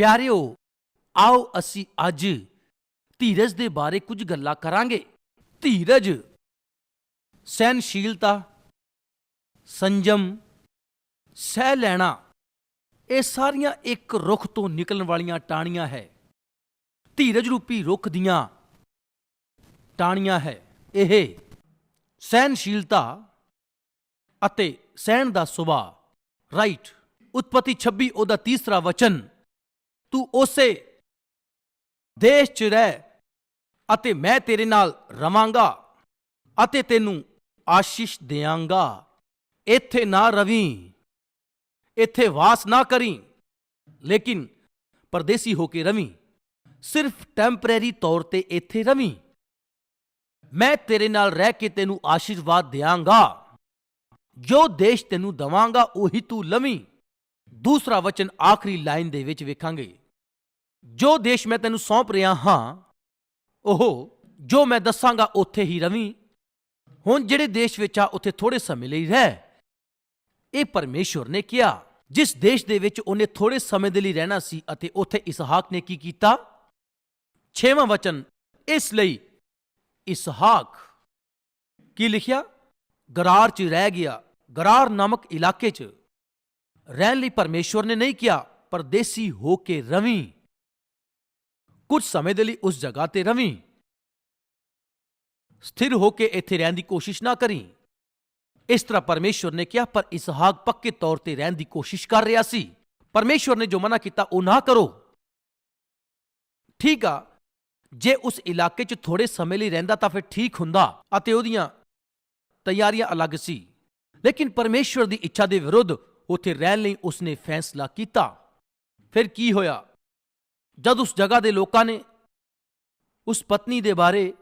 ਪਿਆਰਿਓ, ਆਓ ਅਸੀਂ ਅੱਜ ਧੀਰਜ ਦੇ ਬਾਰੇ ਕੁਝ ਗੱਲਾਂ ਕਰਾਂਗੇ। ਧੀਰਜ ਸਹਿਨਸ਼ੀਲਤਾ ਸੰਜਮ, ਸਹਿ ਲੈਣਾ, ਇਹ ਸਾਰੀਆਂ ਇੱਕ ਰੁੱਖ ਤੋਂ ਨਿਕਲਣ ਵਾਲੀਆਂ ਟਾਹਣੀਆਂ ਹੈ। ਧੀਰਜ ਰੂਪੀ ਰੁੱਖ ਦੀਆਂ ਟਾਹਣੀਆਂ ਹੈ। ਇਹ ਸਹਿਨਸ਼ੀਲਤਾ ਅਤੇ ਸਹਿਣ ਦਾ ਸੁਭਾਅ। ਰਾਈਟ, ਉਤਪਤੀ 26 ਉਹਦਾ ਤੀਸਰਾ ਵਚਨ ਤੂੰ ਉਸੇ ਦੇਸ਼ 'ਚ ਰਹਿ ਅਤੇ ਮੈਂ ਤੇਰੇ ਨਾਲ ਰਵਾਂਗਾ ਅਤੇ ਤੈਨੂੰ ਆਸ਼ੀਸ਼ ਦਿਆਂਗਾ। ਇੱਥੇ ਨਾ ਰਵੀਂ, ਇੱਥੇ ਵਾਸ ਨਾ ਕਰੀ, ਲੇਕਿਨ ਪਰਦੇਸੀ ਹੋ ਕੇ ਰਵੀਂ। ਸਿਰਫ ਟੈਂਪਰੇਰੀ ਤੌਰ ਤੇ ਇੱਥੇ ਰਵੀਂ। ਮੈਂ ਤੇਰੇ ਨਾਲ ਰਹਿ ਕੇ ਤੈਨੂੰ ਆਸ਼ੀਰਵਾਦ ਦਿਆਂਗਾ। ਜੋ ਦੇਸ਼ ਤੈਨੂੰ ਦਵਾਂਗਾ, ਉਹੀ ਤੂੰ ਲਵੀਂ। ਦੂਸਰਾ ਵਚਨ ਆਖਰੀ ਲਾਈਨ ਦੇ ਵਿੱਚ ਵੇਖਾਂਗੇ। ਜੋ ਦੇਸ਼ ਮੈਂ ਤੈਨੂੰ ਸੌਂਪ ਰਿਹਾ ਹਾਂ, ਉਹ ਜੋ ਮੈਂ ਦੱਸਾਂਗਾ ਉੱਥੇ ਹੀ ਰਵੀਂ। ਹੁਣ ਜਿਹੜੇ ਦੇਸ਼ ਵਿੱਚ ਆ, ਉੱਥੇ ਥੋੜੇ ਸਮੇਂ ਲਈ ਰਹਿ। ਇਹ ਪਰਮੇਸ਼ਵਰ ਨੇ ਕਿਹਾ, ਜਿਸ ਦੇਸ਼ ਦੇ ਵਿੱਚ ਉਹਨੇ ਥੋੜੇ ਸਮੇਂ ਦੇ ਲਈ ਰਹਿਣਾ ਸੀ ਅਤੇ ਉੱਥੇ ਇਸਹਾਕ ਨੇ ਕੀ ਕੀਤਾ? ਛੇਵਾਂ ਵਚਨ, ਇਸ ਲਈ ਇਸਹਾਕ, ਕੀ ਲਿਖਿਆ? ਗਰਾਰ 'ਚ ਰਹਿ ਗਿਆ। ਗਰਾਰ ਨਾਮਕ ਇਲਾਕੇ 'ਚ। ਰਹਿਣ ਲਈ ਪਰਮੇਸ਼ਵਰ ਨੇ ਨਹੀਂ ਕਿਹਾ, ਪਰਦੇਸੀ ਹੋ ਕੇ ਰਵੀਂ। ਕੁਝ ਸਮੇਂ ਦੇ ਲਈ ਉਸ ਜਗ੍ਹਾ ਤੇ ਰਵੀਂ। ਸਥਿਰ ਹੋ ਕੇ ਇੱਥੇ ਰਹਿਣ ਦੀ ਕੋਸ਼ਿਸ਼ ਨਾ ਕਰੀ। ਇਸ ਤਰ੍ਹਾਂ ਪਰਮੇਸ਼ਵਰ ਨੇ ਕਿਹਾ, ਪਰ ਇਸਹਾਕ ਪੱਕੇ ਤੌਰ ਤੇ ਰਹਿਣ ਦੀ ਕੋਸ਼ਿਸ਼ ਕਰ ਰਿਹਾ ਸੀ। ਪਰਮੇਸ਼ਵਰ ਨੇ ਜੋ ਮਨਾ ਕੀਤਾ, ਉਹ ਨਾ ਕਰੋ। ਠੀਕ ਆ, ਜੇ ਉਸ ਇਲਾਕੇ 'ਚ ਥੋੜੇ ਸਮੇਂ ਲਈ ਰਹਿੰਦਾ ਤਾਂ ਫਿਰ ਠੀਕ ਹੁੰਦਾ ਅਤੇ ਉਹਦੀਆਂ ਤਿਆਰੀਆਂ ਅਲੱਗ ਸੀ। ਲੇਕਿਨ ਪਰਮੇਸ਼ਵਰ ਦੀ ਇੱਛਾ ਦੇ ਵਿਰੁੱਧ ਉੱਥੇ ਰਹਿਣ ਲਈ ਉਸਨੇ ਫੈਸਲਾ ਕੀਤਾ। ਫਿਰ ਕੀ ਹੋਇਆ? ਜਦ ਉਸ ਜਗ੍ਹਾ ਦੇ ਲੋਕਾਂ ਨੇ ਉਸ ਪਤਨੀ ਦੇ ਬਾਰੇ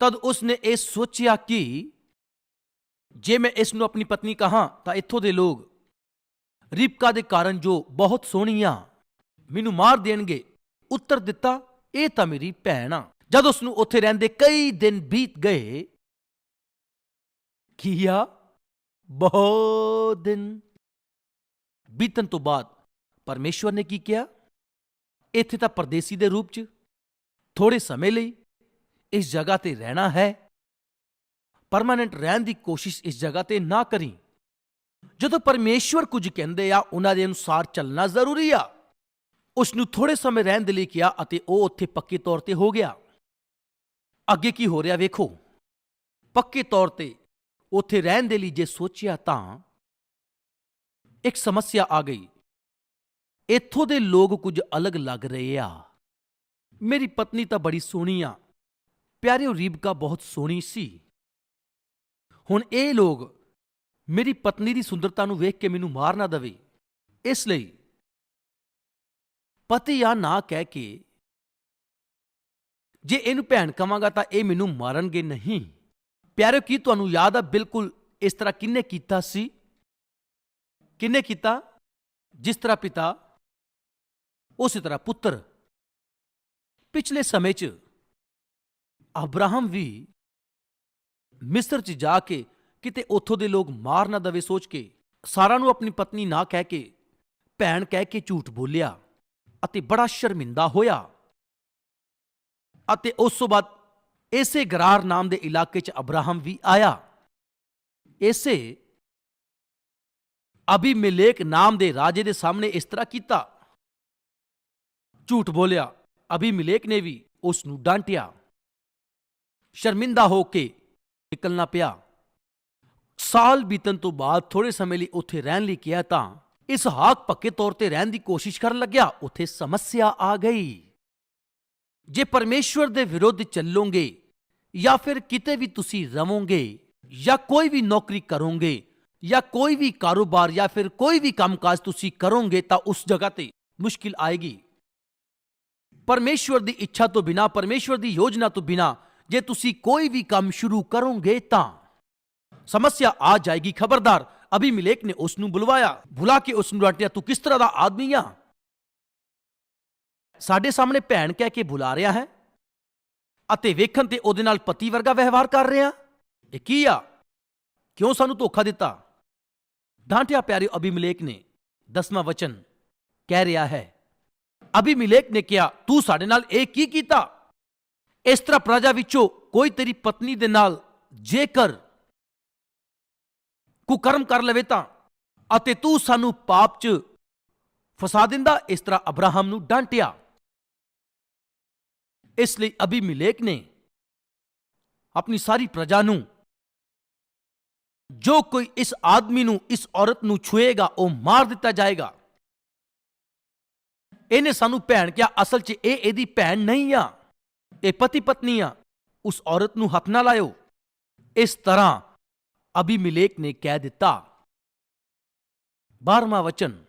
ਤਦ ਉਸਨੇ ਇਹ ਸੋਚਿਆ ਕਿ ਜੇ ਮੈਂ ਇਸ ਨੂੰ ਆਪਣੀ ਪਤਨੀ ਕਹਾਂ ਤਾਂ ਇੱਥੋਂ ਦੇ ਲੋਕ ਰਿਪਕਾ ਦੇ ਕਾਰਨ ਜੋ ਬਹੁਤ ਸੋਹਣੀ ਆ ਮੈਨੂੰ ਮਾਰ ਦੇਣਗੇ, ਉੱਤਰ ਦਿੱਤਾ, ਇਹ ਤਾਂ ਮੇਰੀ ਭੈਣ ਆ। ਜਦ ਉਸ ਨੂੰ ਉੱਥੇ ਰਹਿੰਦੇ ਕਈ ਦਿਨ ਬੀਤ ਗਏ, ਕੀ ਬਹੁਤ ਦਿਨ ਬੀਤਣ ਤੋਂ ਬਾਅਦ ਪਰਮੇਸ਼ਵਰ ਨੇ ਕੀ ਕਿਹਾ? ਇੱਥੇ ਤਾਂ ਪਰਦੇਸੀ ਦੇ ਰੂਪ 'ਚ ਥੋੜੇ ਸਮੇਂ ਲਈ ਇਸ ਜਗ੍ਹਾ ਤੇ ਰਹਿਣਾ ਹੈ। ਪਰਮਾਨੈਂਟ ਰਹਿਣ ਦੀ ਕੋਸ਼ਿਸ਼ ਇਸ ਜਗ੍ਹਾ ਤੇ ਨਾ ਕਰੀ। ਜਦੋਂ ਪਰਮੇਸ਼ਵਰ ਕੁਝ ਕਹਿੰਦੇ ਆ, ਉਹਨਾਂ ਦੇ ਅਨੁਸਾਰ ਚੱਲਣਾ ਜ਼ਰੂਰੀ ਆ। ਉਸ ਨੂੰ ਥੋੜੇ ਸਮੇਂ ਰਹਿਣ ਦੇ ਲਈ ਕਿਹਾ ਅਤੇ ਉਹ ਉੱਥੇ ਪੱਕੇ ਤੌਰ ਤੇ ਹੋ ਗਿਆ। ਅੱਗੇ ਕੀ ਹੋ ਰਿਹਾ ਵੇਖੋ। ਪੱਕੇ ਤੌਰ ਤੇ ਉੱਥੇ ਰਹਿਣ ਦੇ ਲਈ ਜੇ ਸੋਚਿਆ ਤਾਂ ਇੱਕ ਸਮੱਸਿਆ ਆ ਗਈ। ਇੱਥੋਂ ਦੇ ਲੋਕ ਕੁਝ ਅਲੱਗ ਲੱਗ ਰਹੇ ਆ। ਮੇਰੀ ਪਤਨੀ ਤਾਂ ਬੜੀ ਸੋਹਣੀ ਆ। ਪਿਆਰਿਓ, ਰੀਬਕਾ ਬਹੁਤ ਸੋਹਣੀ ਸੀ। ਹੁਣ ਇਹ ਲੋਕ ਮੇਰੀ ਪਤਨੀ ਦੀ ਸੁੰਦਰਤਾ ਨੂੰ ਵੇਖ ਕੇ ਮੈਨੂੰ ਮਾਰ ਨਾ ਦਵੇ। ਇਸ ਲਈ ਪਤੀ ਆ ਨਾ ਕਹਿ ਕੇ ਜੇ ਇਹਨੂੰ ਭੈਣ ਕਵਾਂਗਾ ਤਾਂ ਇਹ ਮੈਨੂੰ ਮਾਰਨਗੇ ਨਹੀਂ। ਪਿਆਰਿਓ, ਕੀ ਤੁਹਾਨੂੰ ਯਾਦ ਆ ਬਿਲਕੁਲ ਇਸ ਤਰ੍ਹਾਂ ਕਿੰਨੇ ਕੀਤਾ ਸੀ? ਕਿੰਨੇ ਕੀਤਾ? ਜਿਸ ਤਰ੍ਹਾਂ ਪਿਤਾ ਉਸੇ ਤਰ੍ਹਾਂ ਪੁੱਤਰ। ਪਿਛਲੇ ਸਮੇਂ 'ਚ ਅਬਰਾਹਮ ਵੀ ਮਿਸਰ 'ਚ ਜਾ ਕੇ ਕਿਤੇ ਉੱਥੋਂ ਦੇ ਲੋਕ ਮਾਰ ਨਾ ਦਵੇ ਸੋਚ ਕੇ ਸਾਰਾ ਨੂੰ ਆਪਣੀ ਪਤਨੀ ਨਾ ਕਹਿ ਕੇ, ਭੈਣ ਕਹਿ ਕੇ ਝੂਠ ਬੋਲਿਆ ਅਤੇ ਬੜਾ ਸ਼ਰਮਿੰਦਾ ਹੋਇਆ। ਅਤੇ ਉਸ ਤੋਂ ਬਾਅਦ ਇਸੇ ਗਰਾਰ ਨਾਮ ਦੇ ਇਲਾਕੇ 'ਚ ਅਬਰਾਹਮ ਵੀ ਆਇਆ। ਇਸੇ ਅਬੀਮੇਲੇਕ ਨਾਮ ਦੇ ਰਾਜੇ ਦੇ ਸਾਹਮਣੇ ਇਸ ਤਰ੍ਹਾਂ ਕੀਤਾ ਝੂਠ ਬੋਲਿਆ। ਅਬੀਮੇਲੇਕ ਨੇ ਵੀ ਉਸ ਨੂੰ ਡਾਂਟਿਆ। ਸ਼ਰਮਿੰਦਾ ਹੋ ਕੇ ਨਿਕਲਣਾ ਪਿਆ। ਸਾਲ ਬੀਤਣ ਤੋਂ ਬਾਅਦ ਥੋੜੇ ਸਮੇਂ ਲਈ ਉੱਥੇ ਰਹਿਣ ਲਈ ਕਿਹਾ ਤਾਂ ਇਸ ਹਾਕ ਪੱਕੇ ਤੌਰ ਤੇ ਰਹਿਣ ਦੀ ਕੋਸ਼ਿਸ਼ ਕਰਨ ਲੱਗਿਆ, ਉੱਥੇ ਸਮੱਸਿਆ ਆ ਗਈ। ਜੇ ਪਰਮੇਸ਼ਵਰ ਦੇ ਵਿਰੁੱਧ ਚੱਲੋਗੇ ਜਾਂ ਫਿਰ ਕਿਤੇ ਵੀ ਤੁਸੀਂ ਰਵੋਗੇ ਜਾਂ ਕੋਈ ਵੀ ਨੌਕਰੀ ਕਰੋਗੇ ਜਾਂ ਕੋਈ ਵੀ ਕਾਰੋਬਾਰ ਜਾਂ ਫਿਰ ਕੋਈ ਵੀ ਕੰਮਕਾਜ ਤੁਸੀਂ ਕਰੋਗੇ ਤਾਂ ਉਸ ਜਗ੍ਹਾ ਤੇ ਮੁਸ਼ਕਿਲ ਆਏਗੀ। ਪਰਮੇਸ਼ਵਰ ਦੀ ਇੱਛਾ ਤੋਂ ਬਿਨਾ, ਪਰਮੇਸ਼ਵਰ ਦੀ ਯੋਜਨਾ ਤੋਂ ਬਿਨਾ ਜੇ ਤੁਸੀਂ ਕੋਈ ਵੀ ਕੰਮ ਸ਼ੁਰੂ ਕਰੋਗੇ ਤਾਂ। ਸਮੱਸਿਆ ਆ ਜਾਏਗੀ, ਖਬਰਦਾਰ। ਅਭੀ ਮਿਲੇਕ ਨੇ ਉਸ ਨੂੰ ਬੁਲਵਾਇਆ। ਬੁਲਾ ਕੇ ਉਸ ਨੂੰ ਡਾਂਟਿਆ, ਤੂੰ ਕਿਸ ਤਰ੍ਹਾਂ ਦਾ ਆਦਮੀ ਆ? ਸਾਡੇ ਸਾਹਮਣੇ ਭੈਣ ਕਹਿ ਕੇ ਬੁਲਾ ਰਿਹਾ ਹੈ ਅਤੇ ਵੇਖਣ ਤੇ ਉਹਦੇ ਨਾਲ ਪਤੀ ਵਰਗਾ ਵਿਵਹਾਰ ਕਰ ਰਿਹਾ। ਇਹ ਕੀ ਆ? ਕਿਉਂ ਸਾਨੂੰ ਧੋਖਾ ਦਿੱਤਾ? ਡਾਂਟਿਆ ਪਿਆਰੇ ਅਬੀਮਲੇਕ ਨੇ ਦਸਵਾਂ ਵਚਨ ਕਹਿ ਰਿਹਾ ਹੈ ਅਭਿਮਿਲੇਖ ਨੇ ਕਿਹਾ, ਤੂੰ ਸਾਡੇ ਨਾਲ ਇਹ ਕੀ ਕੀਤਾ? ਇਸ ਤਰ੍ਹਾਂ ਪ੍ਰਜਾ ਵਿੱਚੋਂ ਕੋਈ ਤੇਰੀ ਪਤਨੀ ਦੇ ਨਾਲ ਜੇਕਰ ਕੁਕਰਮ ਕਰ ਲਵੇ ਤਾਂ, ਅਤੇ ਤੂੰ ਸਾਨੂੰ ਪਾਪ 'ਚ ਫਸਾ ਦਿੰਦਾ, ਇਸ ਤਰ੍ਹਾਂ ਅਬਰਾਹਮ ਨੂੰ ਡਾਂਟਿਆ। ਇਸ ਲਈ ਅਬੀਮਿਲੇਕ ਨੇ ਆਪਣੀ ਸਾਰੀ ਪ੍ਰਜਾ ਨੂੰ, ਜੋ ਕੋਈ ਇਸ ਆਦਮੀ ਨੂੰ, ਇਸ ਔਰਤ ਨੂੰ ਛੁਏਗਾ, ਉਹ ਮਾਰ ਦਿੱਤਾ ਜਾਏਗਾ। ਇਹਨੇ ਸਾਨੂੰ ਭੈਣ ਕਿਹਾ, ਅਸਲ 'ਚ ਇਹ ਇਹਦੀ ਭੈਣ ਨਹੀਂ ਆ। ਇਹ ਪਤੀ ਪਤਨੀ ਆ। ਉਸ ਔਰਤ ਨੂੰ ਹੱਥ ਨਾ ਲਾਇਓ। ਇਸ ਤਰ੍ਹਾਂ ਅਬੀਮਿਲੇਕ ਨੇ ਕਹਿ ਦਿੱਤਾ। 12ਵਾਂ ਵਚਨ।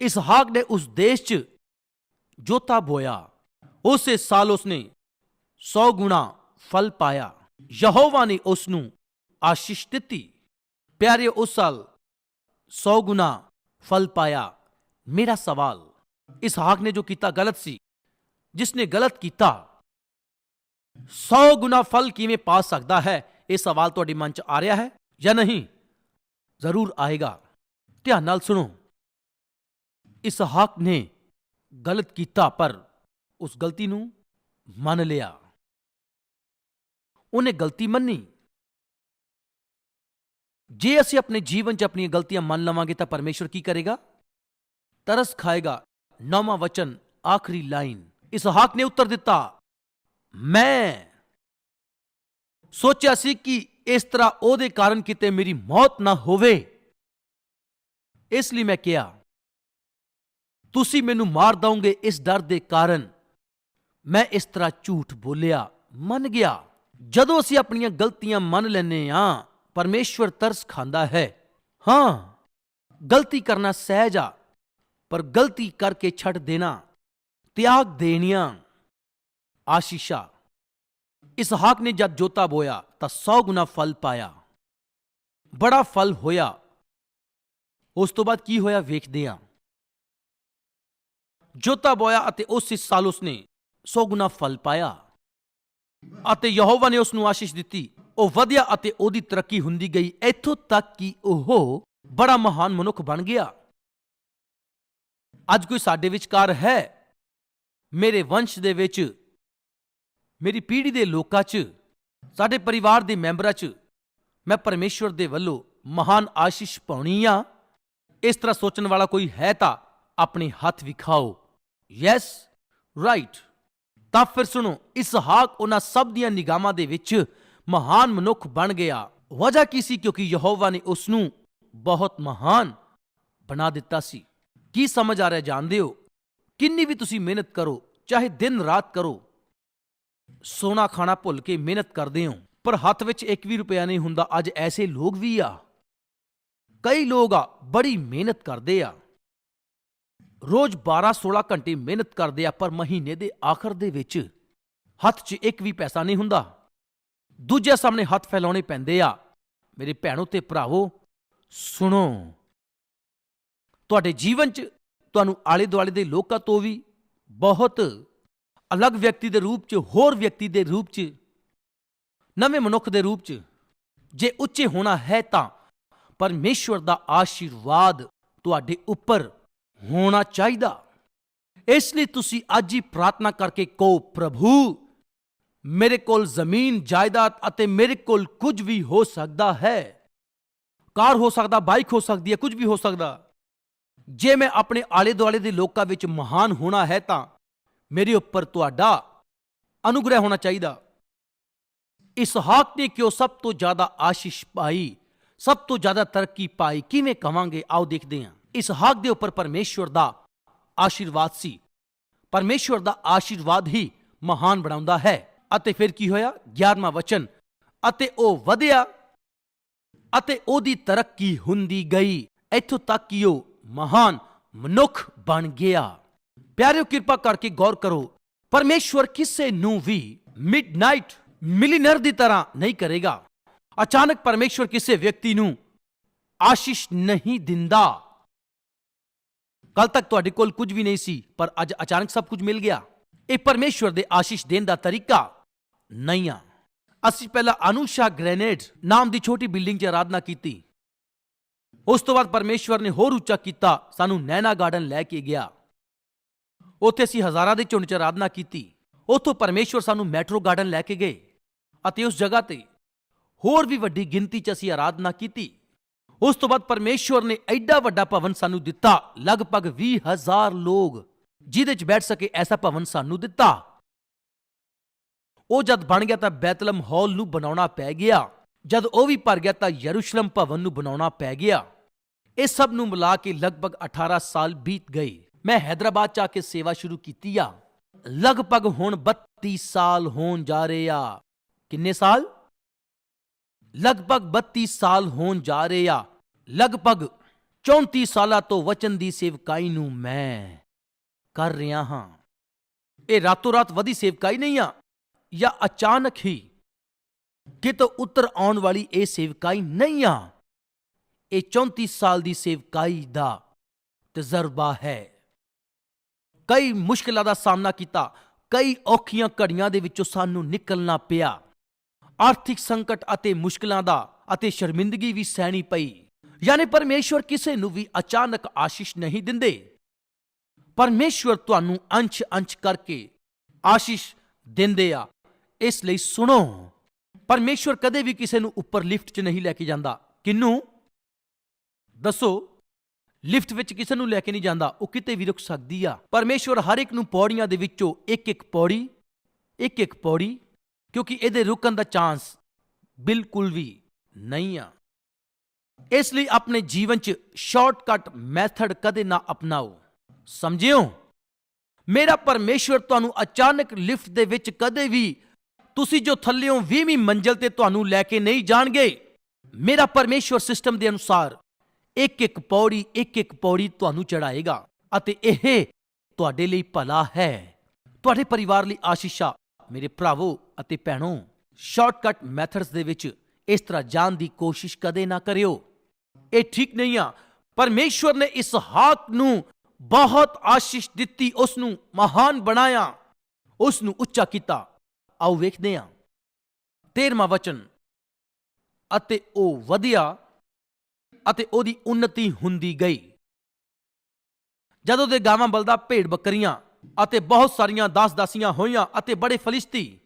ਇਸਹਾਕ ਨੇ ਉਸ ਦੇਸ਼ 'ਚ ਜੋਤਾ ਬੋਇਆ। ਉਸੇ ਸਾਲ ਉਸਨੇ 100 ਗੁਣਾ ਫਲ ਪਾਇਆ। ਯਹੋਵਾ ਨੇ ਉਸ ਨੂੰ ਆਸ਼ੀਸ਼ ਦਿੱਤੀ। ਪਿਆਰੇ ਉਸ ਸਾਲ 100 ਗੁਣਾ ਫਲ ਪਾਇਆ। ਮੇਰਾ ਸਵਾਲ ਇਸਹਾਕ ਨੇ ਜੋ ਕੀਤਾ ਗਲਤ ਸੀ ਜਿਸਨੇ ਗਲਤ ਕੀਤਾ 100 ਗੁਣਾ ਫਲ ਕਿਵੇਂ ਪਾ ਸਕਦਾ ਹੈ ਇਹ ਸਵਾਲ ਤੁਹਾਡੇ ਮਨ 'ਚ ਆ ਰਿਹਾ ਹੈ ਜਾਂ ਨਹੀਂ ਜ਼ਰੂਰ ਆਏਗਾ ਧਿਆਨ ਨਾਲ ਸੁਣੋ ਇਸਹਾਕ ਨੇ ਗਲਤ ਕੀਤਾ ਪਰ ਉਸ ਗਲਤੀ ਨੂੰ ਮੰਨ ਲਿਆ ਉਹਨੇ ਗਲਤੀ ਮੰਨੀ ਜੇ ਅਸੀਂ ਆਪਣੇ ਜੀਵਨ 'ਚ ਆਪਣੀਆਂ ਗਲਤੀਆਂ ਮੰਨ ਲਵਾਂਗੇ ਤਾਂ ਪਰਮੇਸ਼ਵਰ ਕੀ ਕਰੇਗਾ ਤਰਸ ਖਾਏਗਾ ਨੌਵਾਂ ਵਚਨ, ਆਖਰੀ ਲਾਈਨ। ਇਸਹਾਕ ਨੇ ਉੱਤਰ ਦਿੱਤਾ, ਮੈਂ ਸੋਚਿਆ ਸੀ ਕਿ ਇਸ ਤਰ੍ਹਾਂ ਉਹਦੇ ਕਾਰਨ ਕਿਤੇ ਮੇਰੀ ਮੌਤ ਨਾ ਹੋਵੇ। ਇਸ ਲਈ ਮੈਂ ਕਿਹਾ, ਤੁਸੀਂ ਮੈਨੂੰ ਮਾਰ ਦਵੋਗੇ ਇਸ ਡਰ ਦੇ ਕਾਰਨ। ਮੈਂ ਇਸ ਤਰ੍ਹਾਂ ਝੂਠ ਬੋਲਿਆ, ਮੰਨ ਗਿਆ। ਜਦੋਂ ਅਸੀਂ ਆਪਣੀਆਂ ਗਲਤੀਆਂ ਮੰਨ ਲੈਨੇ ਆ ਪਰਮੇਸ਼ਵਰ ਤਰਸ ਖਾਂਦਾ ਹੈ। ਹਾਂ, ਗਲਤੀ ਕਰਨਾ ਸਹਿਜ ਆ। ਪਰ ਗਲਤੀ ਕਰਕੇ ਛੱਡ ਦੇਣਾ। ਤਿਆਗ ਦੇਣੀਆਂ। ਆਸ਼ੀਸ਼ਾ। ਇਸਹਾਕ ਨੇ ਜਦ ਜੋਤਾ ਬੋਇਆ ਤਾਂ 100 ਗੁਣਾ ਫਲ ਪਾਇਆ। ਬੜਾ ਫਲ ਹੋਇਆ। ਉਸ ਤੋਂ ਬਾਅਦ ਕੀ ਹੋਇਆ ਵੇਖਦੇ ਹਾਂ। ਜੋਤਾ ਬੋਇਆ ਅਤੇ ਉਸ ਹੀ ਸਾਲ ਉਸਨੇ 100 ਗੁਣਾ ਫਲ ਪਾਇਆ। ਅਤੇ ਯਹੋਵਾ ਨੇ ਉਸ ਨੂੰ ਆਸ਼ੀਸ਼ ਦਿੱਤੀ। ਉਹ ਵਧਿਆ ਅਤੇ ਉਹਦੀ ਤਰੱਕੀ ਹੁੰਦੀ ਗਈ। ਇੱਥੋਂ ਤੱਕ ਕਿ ਉਹ ਬੜਾ ਮਹਾਨ ਮਨੁੱਖ ਬਣ ਗਿਆ। ਅੱਜ ਕੋਈ ਸਾਡੇ ਵਿਚਕਾਰ ਹੈ? ਮੇਰੇ ਵੰਸ਼ ਦੇ ਵਿੱਚ, ਮੇਰੀ ਪੀੜ੍ਹੀ ਦੇ ਲੋਕਾਂ 'ਚ, ਸਾਡੇ ਪਰਿਵਾਰ ਦੇ ਮੈਂਬਰਾਂ 'ਚ, ਮੈਂ ਪਰਮੇਸ਼ਵਰ ਦੇ ਵੱਲੋਂ ਮਹਾਨ ਆਸ਼ੀਸ਼ ਪਾਉਣੀ ਆ। ਇਸ ਤਰ੍ਹਾਂ ਸੋਚਣ ਵਾਲਾ ਕੋਈ ਹੈ ਤਾਂ ਆਪਣੇ ਹੱਥ ਵਿਖਾਓ। ਯੈਸ ਰਾਈਟ ਤਾਂ ਫਿਰ ਸੁਣੋ, ਇਸਹਾਕ ਉਹਨਾਂ ਸਭ ਦੀਆਂ ਨਿਗਾਹਾਂ ਦੇ ਵਿੱਚ ਮਹਾਨ ਮਨੁੱਖ ਬਣ ਗਿਆ। ਵਜ੍ਹਾ ਕੀ ਸੀ? ਕਿਉਂਕਿ ਯਹੋਵਾ ਨੇ ਉਸ ਨੂੰ ਬਹੁਤ ਮਹਾਨ ਬਣਾ ਦਿੱਤਾ ਸੀ। ਕੀ ਸਮਝ ਆ ਰਿਹਾ ਜਾਣਦੇ ਹੋ? ਕਿੰਨੀ ਵੀ ਤੁਸੀਂ ਮਿਹਨਤ ਕਰੋ, ਚਾਹੇ ਦਿਨ ਰਾਤ ਕਰੋ, ਸੋਨਾ ਖਾਣਾ ਭੁੱਲ ਕੇ ਮਿਹਨਤ ਕਰਦੇ ਹੋ। ਪਰ ਹੱਥ ਵਿੱਚ ਇੱਕ ਵੀ ਰੁਪਿਆ ਨਹੀਂ ਹੁੰਦਾ, ਅੱਜ ਐਸੇ ਲੋਕ ਵੀ ਆ। ਕਈ ਲੋਕ ਆ, ਬੜੀ ਮਿਹਨਤ ਕਰਦੇ ਆ। ਰੋਜ਼ 12-16 ਘੰਟੇ ਮਿਹਨਤ ਕਰਦੇ ਆ, ਪਰ ਮਹੀਨੇ ਦੇ ਆਖਰ ਦੇ ਵਿੱਚ ਹੱਥ 'ਚ ਇੱਕ ਵੀ ਪੈਸਾ ਨਹੀਂ ਹੁੰਦਾ। ਦੂਜੇ ਸਾਹਮਣੇ ਹੱਥ ਫੈਲਾਉਣੇ ਪੈਂਦੇ ਆ। ਮੇਰੇ ਭੈਣੋ ਤੇ ਭਰਾਵੋ, ਸੁਣੋ। ਤੁਹਾਡੇ ਜੀਵਨ 'ਚ ਤੁਹਾਨੂੰ ਆਲੇ ਦੁਆਲੇ ਦੇ ਲੋਕਾਂ ਤੋਂ ਵੀ ਬਹੁਤ ਅਲੱਗ ਵਿਅਕਤੀ ਦੇ ਰੂਪ 'ਚ, ਹੋਰ ਵਿਅਕਤੀ ਦੇ ਰੂਪ 'ਚ, ਨਵੇਂ ਮਨੁੱਖ ਦੇ ਰੂਪ 'ਚ, ਜੇ ਉੱਚੇ ਹੋਣਾ ਹੈ ਤਾਂ ਪਰਮੇਸ਼ਵਰ ਦਾ ਆਸ਼ੀਰਵਾਦ ਤੁਹਾਡੇ ਉੱਪਰ ਹੋਣਾ ਚਾਹੀਦਾ। ਇਸ ਲਈ ਤੁਸੀਂ ਅੱਜ ਹੀ ਪ੍ਰਾਰਥਨਾ ਕਰਕੇ ਕਹੋ, ਪ੍ਰਭੂ, ਮੇਰੇ ਕੋਲ ਜ਼ਮੀਨ, ਜਾਇਦਾਦ ਅਤੇ ਮੇਰੇ ਕੋਲ ਕੁਝ ਵੀ ਹੋ ਸਕਦਾ ਹੈ। ਕਾਰ ਹੋ ਸਕਦਾ, ਬਾਈਕ ਹੋ ਸਕਦੀ ਹੈ, ਕੁਝ ਵੀ ਹੋ ਸਕਦਾ। ਜੇ ਮੈਂ ਆਪਣੇ ਆਲੇ ਦੁਆਲੇ ਦੇ ਲੋਕਾਂ ਵਿੱਚ ਮਹਾਨ ਹੋਣਾ ਹੈ ਤਾਂ ਮੇਰੇ ਉੱਪਰ ਤੁਹਾਡਾ ਅਨੁਗ੍ਰਹਿ ਹੋਣਾ ਚਾਹੀਦਾ। ਇਸਹਾਕ ਨੇ ਕਿਉਂ ਸਭ ਤੋਂ ਜ਼ਿਆਦਾ ਆਸ਼ੀਸ਼ ਪਾਈ, ਸਭ ਤੋਂ ਜ਼ਿਆਦਾ ਤਰੱਕੀ ਪਾਈ, ਕਿਵੇਂ ਕਵਾਂਗੇ? ਆਓ ਦੇਖਦੇ ਹਾਂ। ਇਸਹਾਕ ਦੇ ਉੱਪਰ ਪਰਮੇਸ਼ਵਰ ਦਾ ਆਸ਼ੀਰਵਾਦ ਸੀ। ਪਰਮੇਸ਼ਵਰ ਦਾ ਆਸ਼ੀਰਵਾਦ ਹੀ ਮਹਾਨ ਬਣਾਉਂਦਾ ਹੈ। ਅਤੇ ਫਿਰ ਕੀ ਹੋਇਆ? 11ਵਾਂ ਵਚਨ। ਅਤੇ ਉਹ ਵਧਿਆ ਅਤੇ ਉਹਦੀ ਤਰੱਕੀ ਹੁੰਦੀ ਗਈ। ਇੱਥੋਂ ਤੱਕ ਕਿ ਉਹ ਮਹਾਨ ਮਨੁੱਖ ਬਣ ਗਿਆ ਪਿਆਰਿਓ ਕਿਰਪਾ ਕਰਕੇ ਗੌਰ ਕਰੋ ਪਰਮੇਸ਼ਵਰ ਕਿਸੇ ਨੂੰ ਵੀ ਮਿਡਨਾਈਟ ਮਿਲੀਨਰ ਦੀ ਤਰ੍ਹਾਂ ਨਹੀਂ ਕਰੇਗਾ ਅਚਾਨਕ ਪਰਮੇਸ਼ਵਰ ਕਿਸੇ ਵਿਅਕਤੀ ਨੂੰ ਆਸ਼ੀਸ਼ ਨਹੀਂ ਦਿੰਦਾ ਕੱਲ ਤੱਕ ਤੁਹਾਡੇ ਕੋਲ ਕੁਝ ਵੀ ਨਹੀਂ ਸੀ ਪਰ ਅੱਜ ਅਚਾਨਕ ਸਭ ਕੁਝ ਮਿਲ ਗਿਆ ਇਹ ਪਰਮੇਸ਼ਵਰ ਦੇ ਆਸ਼ੀਸ਼ ਦੇਣ ਦਾ ਤਰੀਕਾ ਨਹੀਂ ਆ ਅਸੀਂ ਪਹਿਲਾਂ ਅਨੁਸ਼ਾ ਗ੍ਰੈਨੇਡ ਨਾਮ ਦੀ ਛੋਟੀ ਬਿਲਡਿੰਗ 'ਚ ਆਰਾਧਨਾ ਕੀਤੀ ਉਸ ਤੋਂ ਬਾਅਦ ਪਰਮੇਸ਼ਵਰ ਨੇ ਹੋਰ ਉੱਚਾ ਕੀਤਾ, ਸਾਨੂੰ ਨੈਣਾ ਗਾਰਡਨ ਲੈ ਕੇ ਗਿਆ। ਉੱਥੇ ਅਸੀਂ ਹਜ਼ਾਰਾਂ ਦੇ ਝੁੰਡ 'ਚ ਆਰਾਧਨਾ ਕੀਤੀ। ਉੱਥੋਂ ਪਰਮੇਸ਼ਵਰ ਸਾਨੂੰ ਮੈਟਰੋ ਗਾਰਡਨ ਲੈ ਕੇ ਗਏ ਅਤੇ ਉਸ ਜਗ੍ਹਾ ਤੇ ਹੋਰ ਵੀ ਵੱਡੀ ਗਿਣਤੀ 'ਚ ਅਸੀਂ ਆਰਾਧਨਾ ਕੀਤੀ। ਉਸ ਤੋਂ ਬਾਅਦ ਪਰਮੇਸ਼ਵਰ ਨੇ ਐਡਾ ਵੱਡਾ ਭਵਨ ਸਾਨੂੰ ਦਿੱਤਾ, ਲਗਭਗ 20000 ਲੋਕ, ਜਿਹਦੇ 'ਚ ਬੈਠ ਸਕੇ ਐਸਾ ਭਵਨ ਸਾਨੂੰ ਦਿੱਤਾ। ਉਹ ਜਦ ਬਣ ਗਿਆ ਤਾਂ ਬੈਤਲਮ ਹਾਲ ਨੂੰ ਬਣਾਉਣਾ ਪੈ ਗਿਆ। ਜਦ ਉਹ ਵੀ ਭਰ ਗਿਆ ਤਾਂ ਯਰੂਸ਼ਲਮ ਭਵਨ ਨੂੰ ਬਣਾਉਣਾ ਪੈ ਗਿਆ। ਇਹ ਸਭ ਨੂੰ ਮਿਲਾ ਕੇ ਲਗਭਗ 18 ਸਾਲ ਬੀਤ ਗਏ। ਮੈਂ ਹైదరాబాద్ ਚ ਆ ਕੇ ਸੇਵਾ ਸ਼ੁਰੂ ਕੀਤੀ ਆ। ਲਗਭਗ ਹੁਣ 32 ਸਾਲ ਹੋਣ ਜਾ ਰਹੇ ਆ। ਕਿੰਨੇ ਸਾਲ? ਲਗਭਗ 32 ਸਾਲ ਹੋਣ ਜਾ ਰਹੇ ਆ। ਲਗਭਗ 34 ਸਾਲਾਂ ਤੋਂ ਵਚਨ ਦੀ ਸੇਵਕਾਈ ਨੂੰ ਮੈਂ ਕਰ ਰਿਹਾ ਹਾਂ। ਇਹ ਰਾਤੋਂ ਰਾਤ ਵਧੀ ਸੇਵਕਾਈ ਨਹੀਂ ਆ, ਜਾਂ ਅਚਾਨਕ ਹੀ ਕਿਤੇ ਉੱਤਰ ਆਉਣ ਵਾਲੀ ਇਹ ਸੇਵਕਾਈ ਨਹੀਂ ਆ। ਇਹ 34 ਸਾਲ ਦੀ ਸੇਵਕਾਈ ਦਾ ਤਜਰਬਾ ਹੈ। ਕਈ ਮੁਸ਼ਕਲਾਂ ਦਾ ਸਾਹਮਣਾ ਕੀਤਾ, ਕਈ ਔਖੀਆਂ ਘੜੀਆਂ ਦੇ ਵਿੱਚੋਂ ਸਾਨੂੰ ਨਿਕਲਣਾ ਪਿਆ। ਆਰਥਿਕ ਸੰਕਟ ਅਤੇ ਮੁਸ਼ਕਲਾਂ ਦਾ ਅਤੇ ਸ਼ਰਮਿੰਦਗੀ ਵੀ ਸਹਿਣੀ ਪਈ। ਯਾਨੀ ਪਰਮੇਸ਼ਵਰ ਕਿਸੇ ਨੂੰ ਵੀ ਅਚਾਨਕ ਆਸ਼ੀਸ਼ ਨਹੀਂ ਦਿੰਦੇ। ਪਰਮੇਸ਼ਵਰ ਤੁਹਾਨੂੰ ਅੰਸ਼ ਅੰਸ਼ ਕਰਕੇ ਆਸ਼ੀਸ਼ ਦਿੰਦੇ ਆ। ਇਸ ਲਈ ਸੁਣੋ, ਪਰਮੇਸ਼ਵਰ ਕਦੇ ਵੀ ਕਿਸੇ ਨੂੰ ਉੱਪਰ ਲਿਫਟ 'ਚ ਨਹੀਂ ਲੈ ਕੇ ਜਾਂਦਾ। ਕਿੰਨੂੰ? ਦੱਸੋ, ਲਿਫਟ ਵਿੱਚ ਕਿਸੇ ਨੂੰ ਲੈ ਕੇ ਨਹੀਂ ਜਾਂਦਾ, ਉਹ ਕਿਤੇ ਵੀ ਰੁਕ ਸਕਦੀ ਆ। ਪਰਮੇਸ਼ਵਰ ਹਰ ਇੱਕ ਨੂੰ ਪੌੜੀਆਂ ਦੇ ਵਿੱਚੋਂ ਇੱਕ ਇੱਕ ਪੌੜੀ ਇੱਕ ਇੱਕ ਪੌੜੀ, ਕਿਉਂਕਿ ਇਹਦੇ ਰੁਕਣ ਦਾ ਚਾਂਸ ਬਿਲਕੁਲ ਵੀ ਨਹੀਂ ਆ। ਇਸ ਲਈ ਆਪਣੇ ਜੀਵਨ 'ਚ ਸ਼ਾਰਟਕਟ ਮੈਥਡ ਕਦੇ ਨਾ ਅਪਣਾਓ। ਸਮਝਿਓ? ਮੇਰਾ ਪਰਮੇਸ਼ਵਰ ਤੁਹਾਨੂੰ ਅਚਾਨਕ ਲਿਫਟ ਦੇ ਵਿੱਚ ਕਦੇ ਵੀ ਤੁਸੀਂ ਜੋ ਥੱਲਿਓਂ 20ਵੀਂ ਮੰਜ਼ਲ ਤੇ ਤੁਹਾਨੂੰ ਲੈ ਕੇ ਨਹੀਂ ਜਾਣਗੇ, ਮੇਰਾ ਪਰਮੇਸ਼ਵਰ ਸਿਸਟਮ ਦੇ ਅਨੁਸਾਰ ਇੱਕ ਇੱਕ ਪੌੜੀ ਇੱਕ ਇੱਕ ਪੌੜੀ ਤੁਹਾਨੂੰ ਚੜਾਏਗਾ ਅਤੇ ਇਹ ਤੁਹਾਡੇ ਲਈ ਭਲਾ ਹੈ। ਤੁਹਾਡੇ ਪਰਿਵਾਰ ਲਈ ਆਸ਼ੀਸ਼ਾ ਮੇਰੇ ਭਰਾਵੋ ਅਤੇ ਭੈਣੋ, ਸ਼ਾਰਟਕਟ ਮੈਥਡਸ ਦੇ ਵਿੱਚ ਇਸ ਤਰ੍ਹਾਂ ਜਾਣ ਦੀ ਕੋਸ਼ਿਸ਼ ਕਦੇ ਨਾ ਕਰਿਓ। ਇਹ ਠੀਕ ਨਹੀਂ ਆ। ਪਰਮੇਸ਼ਵਰ ਨੇ ਇਸਹਾਕ ਨੂੰ ਬਹੁਤ ਆਸ਼ੀਸ਼ ਦਿੱਤੀ, ਉਸ ਨੂੰ ਮਹਾਨ ਬਣਾਇਆ, ਉਸ ਨੂੰ ਉੱਚਾ ਕੀਤਾ। ਆਓ ਵੇਖਦੇ ਹਾਂ। 13ਵਾਂ ਵਚਨ ਅਤੇ ਉਹ ਵਧਿਆ। ਅਤੇ ਉਹਦੀ ਉન્નਤੀ ਹੁੰਦੀ ਗਈ। ਜਦੋਂ ਦੇ ਗਾਵਾਂ ਬਲਦਾ ਭੇਡ ਬੱਕਰੀਆਂ ਅਤੇ ਬਹੁਤ ਸਾਰੀਆਂ ਦਾਸ ਦਾਸੀਆਂ ਹੋਈਆਂ ਅਤੇ ਬੜੇ ਫਲਿਸਤੀ,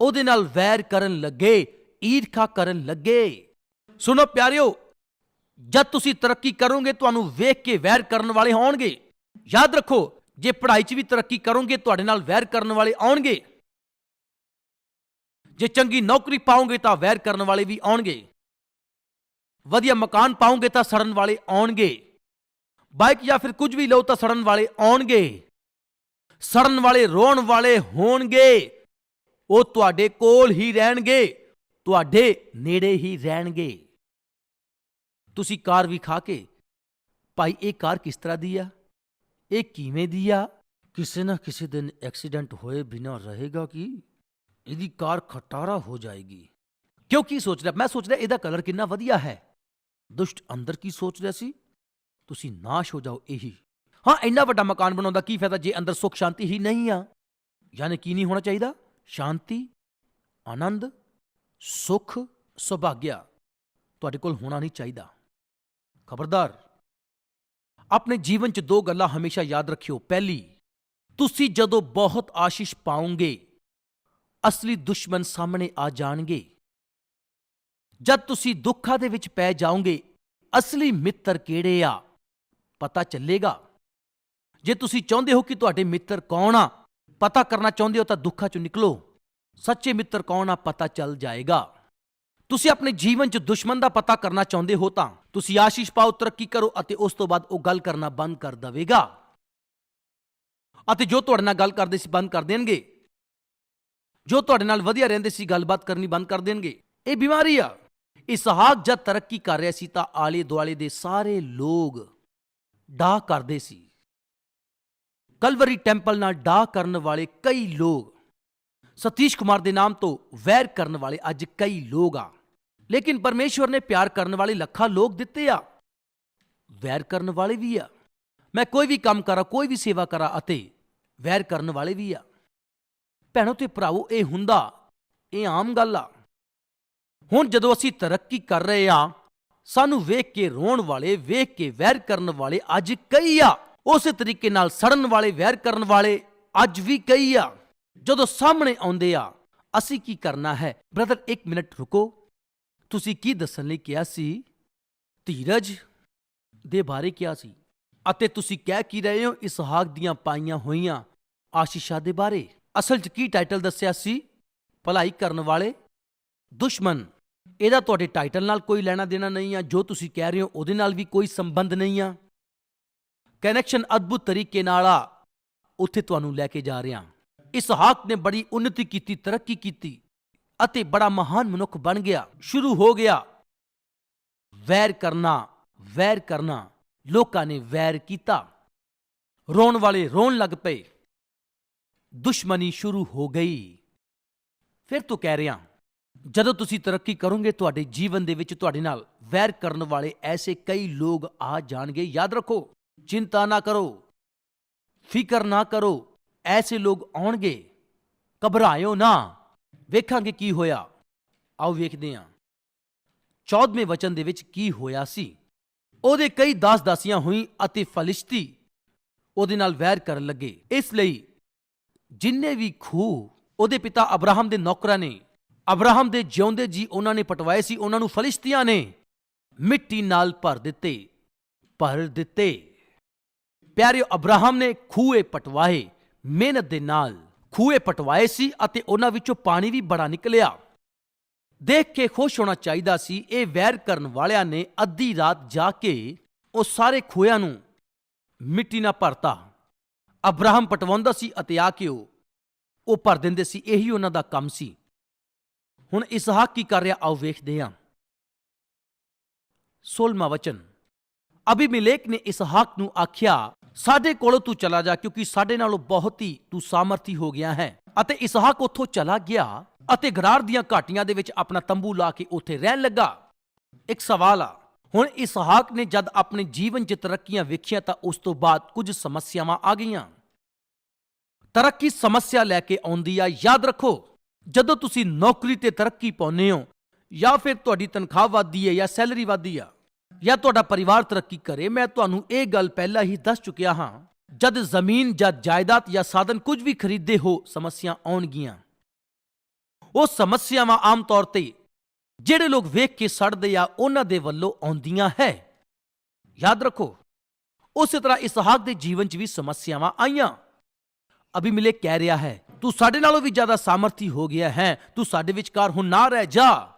ਉਹਦੇ ਨਾਲ ਵੈਰ ਕਰਨ ਲੱਗੇ, ਈਰਖਾ ਕਰਨ ਲੱਗੇ। ਸੁਣੋ ਪਿਆਰਿਓ, ਜਦ ਤੁਸੀਂ ਤਰੱਕੀ ਕਰੋਗੇ, ਤੁਹਾਨੂੰ ਵੇਖ ਕੇ ਵੈਰ ਕਰਨ ਵਾਲੇ ਆਉਣਗੇ। ਯਾਦ ਰੱਖੋ, ਜੇ ਪੜ੍ਹਾਈ 'ਚ ਵੀ ਤਰੱਕੀ ਕਰੋਗੇ, ਤੁਹਾਡੇ ਨਾਲ ਵੈਰ ਕਰਨ ਵਾਲੇ ਆਉਣਗੇ। ਜੇ ਚੰਗੀ ਨੌਕਰੀ ਪਾਓਗੇ, ਤਾਂ ਵੈਰ ਕਰਨ ਵਾਲੇ ਵੀ ਆਉਣਗੇ। ਵਧੀਆ ਮਕਾਨ ਪਾਓਗੇ ਤਾਂ ਸੜਨ ਵਾਲੇ ਆਉਣਗੇ। ਬਾਈਕ ਜਾਂ ਫਿਰ ਕੁਝ ਵੀ ਲਓ ਤਾਂ ਸੜਨ ਵਾਲੇ ਆਉਣਗੇ। ਸੜਨ ਵਾਲੇ ਰੋਣ ਵਾਲੇ ਹੋਣਗੇ। ਉਹ ਤੁਹਾਡੇ ਕੋਲ ਹੀ ਰਹਿਣਗੇ। ਤੁਹਾਡੇ ਨੇੜੇ ਹੀ ਰਹਿਣਗੇ। ਤੁਸੀਂ ਕਾਰ ਵੀ ਖਾ ਕੇ ਭਾਈ ਇਹ ਕਾਰ ਕਿਸ ਤਰ੍ਹਾਂ ਦੀ ਆ? ਇਹ ਕਿਵੇਂ ਦੀ ਆ? ਕਿਸੇ ਨਾ ਕਿਸੇ ਦਿਨ ਐਕਸੀਡੈਂਟ ਹੋਏ ਬਿਨਾ ਰਹੇਗਾ ਕਿ? ਇਹਦੀ ਕਾਰ ਖਟਾਰਾ ਹੋ ਜਾਏਗੀ। ਕਿਉਂ ਕੀ ਸੋਚ ਰਿਹਾ ਮੈਂ ਸੋਚ ਰਿਹਾ ਇਹਦਾ ਕਲਰ ਕਿੰਨਾ ਵਧੀਆ ਹੈ। ਦੁਸ਼ਟ ਅੰਦਰ ਕੀ ਸੋਚ ਰਿਹਾ ਸੀ? ਤੁਸੀਂ ਨਾਸ਼ ਹੋ ਜਾਓ ਇਹੀ। ਹਾਂ, ਇੰਨਾ ਵੱਡਾ ਮਕਾਨ ਬਣਾਉਂਦਾ ਕੀ ਫਾਇਦਾ ਜੇ ਅੰਦਰ ਸੁੱਖ ਸ਼ਾਂਤੀ ਹੀ ਨਹੀਂ ਆ? ਯਾਨੀ ਕੀ ਨਹੀਂ ਹੋਣਾ ਚਾਹੀਦਾ? ਸ਼ਾਂਤੀ, ਆਨੰਦ, ਸੁਖ, ਸੁਭਾਗਿਆ ਤੁਹਾਡੇ ਕੋਲ ਹੋਣਾ ਨਹੀਂ ਚਾਹੀਦਾ। ਖਬਰਦਾਰ, ਆਪਣੇ ਜੀਵਨ 'ਚ ਦੋ ਗੱਲਾਂ ਹਮੇਸ਼ਾ ਯਾਦ ਰੱਖਿਓ। ਪਹਿਲੀ, ਤੁਸੀਂ ਜਦੋਂ ਬਹੁਤ ਆਸ਼ੀਸ਼ ਪਾਓਗੇ, ਅਸਲੀ ਦੁਸ਼ਮਣ ਸਾਹਮਣੇ ਆ ਜਾਣਗੇ। ਜਦ ਤੁਸੀਂ ਦੁੱਖਾਂ ਦੇ ਵਿੱਚ ਪੈ ਜਾਓਗੇ, ਅਸਲੀ ਮਿੱਤਰ ਕਿਹੜੇ ਆ? ਪਤਾ ਚੱਲੇਗਾ। ਜੇ ਤੁਸੀਂ ਚਾਹੁੰਦੇ ਹੋ ਕਿ ਤੁਹਾਡੇ ਮਿੱਤਰ ਕੌਣ ਆ, ਪਤਾ ਕਰਨਾ ਚਾਹੁੰਦੇ ਹੋ ਤਾਂ ਦੁੱਖਾਂ ਚੋਂ ਨਿਕਲੋ। ਸੱਚੇ ਮਿੱਤਰ ਕੌਣ ਆ, ਪਤਾ ਚੱਲ ਜਾਏਗਾ। ਤੁਸੀਂ ਆਪਣੇ ਜੀਵਨ 'ਚ ਦੁਸ਼ਮਣ ਦਾ ਪਤਾ ਕਰਨਾ ਚਾਹੁੰਦੇ ਹੋ ਤਾਂ ਤੁਸੀਂ ਆਸ਼ੀਸ਼ ਪਾਓ, ਤਰੱਕੀ ਕਰੋ ਅਤੇ ਉਸ ਤੋਂ ਬਾਅਦ ਉਹ ਗੱਲ ਕਰਨਾ ਬੰਦ ਕਰ ਦੇਵੇਗਾ। ਅਤੇ ਜੋ ਤੁਹਾਡੇ ਨਾਲ ਗੱਲ ਕਰਦੇ ਸੀ, ਬੰਦ ਕਰ ਦੇਣਗੇ। ਜੋ ਤੁਹਾਡੇ ਨਾਲ ਵਧੀਆ ਰਹਿੰਦੇ ਸੀ, ਗੱਲਬਾਤ ਕਰਨੀ ਬੰਦ ਕਰ ਦੇਣਗੇ। ਇਹ ਬਿਮਾਰੀ ਆ। ਇਸਹਾਕ ਜਦ ਤਰੱਕੀ ਕਰ ਰਿਹਾ ਸੀ ਤਾਂ ਆਲੇ ਦੁਆਲੇ ਦੇ ਸਾਰੇ ਲੋਕ ਡਾਹ ਕਰਦੇ ਸੀ। ਕਲਵਰੀ ਟੈਂਪਲ ਨਾਲ ਡਾ ਕਰਨ ਵਾਲੇ ਕਈ ਲੋਕ, ਸਤੀਸ਼ ਕੁਮਾਰ ਦੇ ਨਾਮ ਤੋਂ ਵੈਰ ਕਰਨ ਵਾਲੇ ਅੱਜ ਕਈ ਲੋਕ ਆ। ਲੇਕਿਨ ਪਰਮੇਸ਼ਵਰ ਨੇ ਪਿਆਰ ਕਰਨ ਵਾਲੇ ਲੱਖਾਂ ਲੋਕ ਦਿੱਤੇ ਆ। ਵੈਰ ਕਰਨ ਵਾਲੇ ਵੀ ਆ। ਮੈਂ ਕੋਈ ਵੀ ਕੰਮ ਕਰਾਂ, ਕੋਈ ਵੀ ਸੇਵਾ ਕਰਾਂ ਅਤੇ ਵੈਰ ਕਰਨ ਵਾਲੇ ਵੀ ਆ। ਭੈਣੋ ਤੇ ਭਰਾਵੋ, ਇਹ ਹੁੰਦਾ, ਇਹ ਆਮ ਗੱਲ ਆ। ਹੁਣ ਜਦੋਂ ਅਸੀਂ ਤਰੱਕੀ ਕਰ ਰਹੇ ਆ ਸਾਨੂੰ ਵੇਖ ਕੇ ਰੋਣ ਵਾਲੇ, ਵੇਖ ਕੇ ਵੈਰ ਕਰਨ ਵਾਲੇ ਅੱਜ ਕਈ ਆ। ਉਸੇ ਤਰੀਕੇ ਨਾਲ ਸੜਨ ਵਾਲੇ, ਵੈਰ ਕਰਨ ਵਾਲੇ ਅੱਜ ਵੀ ਕਈ ਆ। ਜਦੋਂ ਸਾਹਮਣੇ ਆਉਂਦੇ ਆ, ਅਸੀਂ ਕੀ ਕਰਨਾ ਹੈ? ਬ੍ਰਦਰ 1 ਮਿੰਟ ਰੁਕੋ। ਤੁਸੀਂ ਕੀ ਦੱਸਣ ਲਈ ਕਿਹਾ ਸੀ? ਧੀਰਜ ਦੇ ਬਾਰੇ ਕਿਹਾ ਸੀ। ਅਤੇ ਤੁਸੀਂ ਕਹਿ ਕੀ ਰਹੇ ਹੋ? ਇਸਹਾਕ ਦੀਆਂ ਪਾਈਆਂ ਹੋਈਆਂ ਆਸ਼ੀਸ਼ਾਂ ਦੇ ਬਾਰੇ। ਅਸਲ 'ਚ ਕੀ ਟਾਈਟਲ ਦੱਸਿਆ ਸੀ? ਭਲਾਈ ਕਰਨ ਵਾਲੇ? ਦੁਸ਼ਮਣ। ਇਹਦਾ ਤੁਹਾਡੇ ਟਾਈਟਲ ਨਾਲ ਕੋਈ ਲੈਣਾ ਦੇਣਾ ਨਹੀਂ ਆ, ਜੋ ਤੁਸੀਂ ਕਹਿ ਰਹੇ ਹੋ, ਉਹਦੇ ਨਾਲ ਵੀ ਕੋਈ ਸੰਬੰਧ ਨਹੀਂ ਆ। ਕਨੈਕਸ਼ਨ ਅਦਭੁਤ ਤਰੀਕੇ ਨਾਲ ਆ, ਉੱਥੇ ਤੁਹਾਨੂੰ ਲੈ ਕੇ ਜਾ ਰਿਹਾ ਇਸਹਾਕ ਨੇ ਬੜੀ ਉન્નਤੀ ਕੀਤੀ, ਤਰੱਕੀ ਕੀਤੀ ਅਤੇ ਬੜਾ ਮਹਾਨ ਮਨੁੱਖ ਬਣ ਗਿਆ। ਸ਼ੁਰੂ ਹੋ ਗਿਆ। ਵੈਰ ਕਰਨਾ ਵੈਰ ਕਰਨਾ, ਲੋਕਾਂ ਨੇ ਵੈਰ ਕੀਤਾ। ਰੋਣ ਵਾਲੇ ਰੋਣ ਲੱਗ ਪਏ। ਦੁਸ਼ਮਣੀ ਸ਼ੁਰੂ ਹੋ ਗਈ। ਫਿਰ ਤੋਂ ਕਹਿ ਰਿਹਾ ਜਦੋਂ ਤੁਸੀਂ ਤਰੱਕੀ ਕਰੋਗੇ, ਤੁਹਾਡੇ ਜੀਵਨ ਦੇ ਵਿੱਚ ਤੁਹਾਡੇ ਨਾਲ ਵੈਰ ਕਰਨ ਵਾਲੇ ਐਸੇ ਕਈ ਲੋਕ ਆ ਜਾਣਗੇ। ਯਾਦ ਰੱਖੋ, ਚਿੰਤਾ ਨਾ ਕਰੋ, ਫਿਕਰ ਨਾ ਕਰੋ, ਐਸੇ ਲੋਕ ਆਉਣਗੇ। ਘਬਰਾਇਓ ਨਾ। ਵੇਖਾਂਗੇ ਕੀ ਹੋਇਆ। ਆਓ ਵੇਖਦੇ ਹਾਂ। 14ਵੇਂ ਵਚਨ ਦੇ ਵਿੱਚ ਕੀ ਹੋਇਆ ਸੀ। ਉਹਦੇ ਕਈ ਦਾਸ ਦਾਸੀਆਂ ਹੋਈ ਅਤੇ ਫਲਿਸ਼ਤੀ ਉਹਦੇ ਨਾਲ ਵੈਰ ਕਰਨ ਲੱਗੇ। ਇਸ ਲਈ ਜਿੰਨੇ ਵੀ ਖੂਹ ਉਹਦੇ ਪਿਤਾ ਅਬਰਾਹਮ ਦੇ ਨੌਕਰਾਂ ਨੇ ਅਬਰਾਹਮ ਦੇ ਜਿਉਂਦੇ ਜੀ ਉਹਨਾਂ ਨੇ ਪਟਵਾਏ ਸੀ, ਉਹਨਾਂ ਨੂੰ ਫਲਿਸ਼ਤੀਆਂ ਨੇ ਮਿੱਟੀ ਨਾਲ ਭਰ ਦਿੱਤੇ ਭਰ ਦਿੱਤੇ। ਪਿਆਰਿਓ ਅਬਰਾਹਮ ਨੇ ਖੂਏ ਪਟਵਾਏ, ਮਿਹਨਤ ਦੇ ਨਾਲ ਖੂਏ ਪਟਵਾਏ ਸੀ ਅਤੇ ਉਹਨਾਂ ਵਿੱਚੋਂ ਪਾਣੀ ਵੀ ਬੜਾ ਨਿਕਲਿਆ। ਦੇਖ ਕੇ ਖੁਸ਼ ਹੋਣਾ ਚਾਹੀਦਾ ਸੀ, ਇਹ ਵੈਰ ਕਰਨ ਵਾਲਿਆਂ ਨੇ ਅੱਧੀ ਰਾਤ ਜਾ ਕੇ ਉਹ ਸਾਰੇ ਖੂਹਿਆਂ ਨੂੰ ਮਿੱਟੀ ਨਾਲ ਭਰਤਾ। ਅਬਰਾਹਮ ਪਟਵਾਉਂਦਾ ਸੀ ਅਤੇ ਆ ਕੇ ਉਹ ਭਰ ਦਿੰਦੇ ਸੀ, ਇਹੀ ਉਹਨਾਂ ਦਾ ਕੰਮ ਸੀ। ਹੁਣ ਇਸਹਾਕ ਕੀ ਕਰ ਰਿਹਾ? ਆਓ ਵੇਖਦੇ ਹਾਂ। 16ਵਾਂ ਵਚਨ। ਅਬੀਮੇਲੇਕ ਨੇ ਇਸਹਾਕ ਨੂੰ ਆਖਿਆ, ਸਾਡੇ ਕੋਲੋਂ ਤੂੰ ਚਲਾ ਜਾ, ਕਿਉਂਕਿ ਸਾਡੇ ਨਾਲੋਂ ਬਹੁਤ ਹੀ ਤੂੰ ਸਾਮਰਥੀ ਹੋ ਗਿਆ ਹੈ। ਅਤੇ ਇਸਹਾਕ ਉੱਥੋਂ ਚਲਾ ਗਿਆ ਅਤੇ ਗਰਾਰ ਦੀਆਂ ਘਾਟੀਆਂ ਦੇ ਵਿੱਚ ਆਪਣਾ ਤੰਬੂ ਲਾ ਕੇ ਉੱਥੇ ਰਹਿਣ ਲੱਗਾ। ਇੱਕ ਸਵਾਲ ਆ, ਹੁਣ ਇਸਹਾਕ ਨੇ ਜਦ ਆਪਣੇ ਜੀਵਨ 'ਚ ਤਰੱਕੀਆਂ ਵੇਖੀਆਂ ਤਾਂ ਉਸ ਤੋਂ ਬਾਅਦ ਕੁਝ ਸਮੱਸਿਆਵਾਂ ਆ ਗਈਆਂ। ਤਰੱਕੀ ਸਮੱਸਿਆ ਲੈ ਕੇ ਆਉਂਦੀ ਆ, ਯਾਦ ਰੱਖੋ ਜਦੋਂ ਤੁਸੀਂ ਨੌਕਰੀ ਤੇ ਤਰੱਕੀ ਪਾਉਂਦੇ ਹੋ, ਜਾਂ ਫਿਰ ਤੁਹਾਡੀ ਤਨਖਾਹ ਵੱਧਦੀ ਹੈ ਜਾਂ ਸੈਲਰੀ ਵੱਧਦੀ ਆ, ਜਾਂ ਤੁਹਾਡਾ ਪਰਿਵਾਰ ਤਰੱਕੀ ਕਰੇ, ਮੈਂ ਤੁਹਾਨੂੰ ਇਹ ਗੱਲ ਪਹਿਲਾਂ ਹੀ ਦੱਸ ਚੁੱਕਿਆ ਹਾਂ। ਜਦ ਜ਼ਮੀਨ ਜਾਂ ਜਾਇਦਾਦ ਜਾਂ ਸਾਧਨ ਕੁਝ ਵੀ ਖਰੀਦੇ ਹੋ, ਸਮੱਸਿਆ ਆਉਣਗੀਆਂ। ਉਹ ਸਮੱਸਿਆਵਾਂ ਆਮ ਤੌਰ ਤੇ ਜਿਹੜੇ ਲੋਕ ਵੇਖ ਕੇ ਸੜਦੇ ਆ, ਉਹਨਾਂ ਦੇ ਵੱਲੋਂ ਆਉਂਦੀਆਂ ਹੈ। ਯਾਦ ਰੱਖੋ, ਉਸੇ ਤਰ੍ਹਾਂ ਇਸਹਾਕ ਦੇ ਜੀਵਨ 'ਚ ਵੀ ਸਮੱਸਿਆਵਾਂ ਆਈਆਂ। ਅਬੀਮੇਲੇਕ ਕਹਿ ਰਿਹਾ ਹੈ ਤੂੰ ਸਾਡੇ ਨਾਲੋਂ ਵੀ ਜ਼ਿਆਦਾ ਸਾਮਰਥੀ ਹੋ ਗਿਆ ਹੈ। ਤੂੰ ਸਾਡੇ ਵਿਚਕਾਰ ਹੁਣ ਨਾ ਰਹਿ ਜਾ।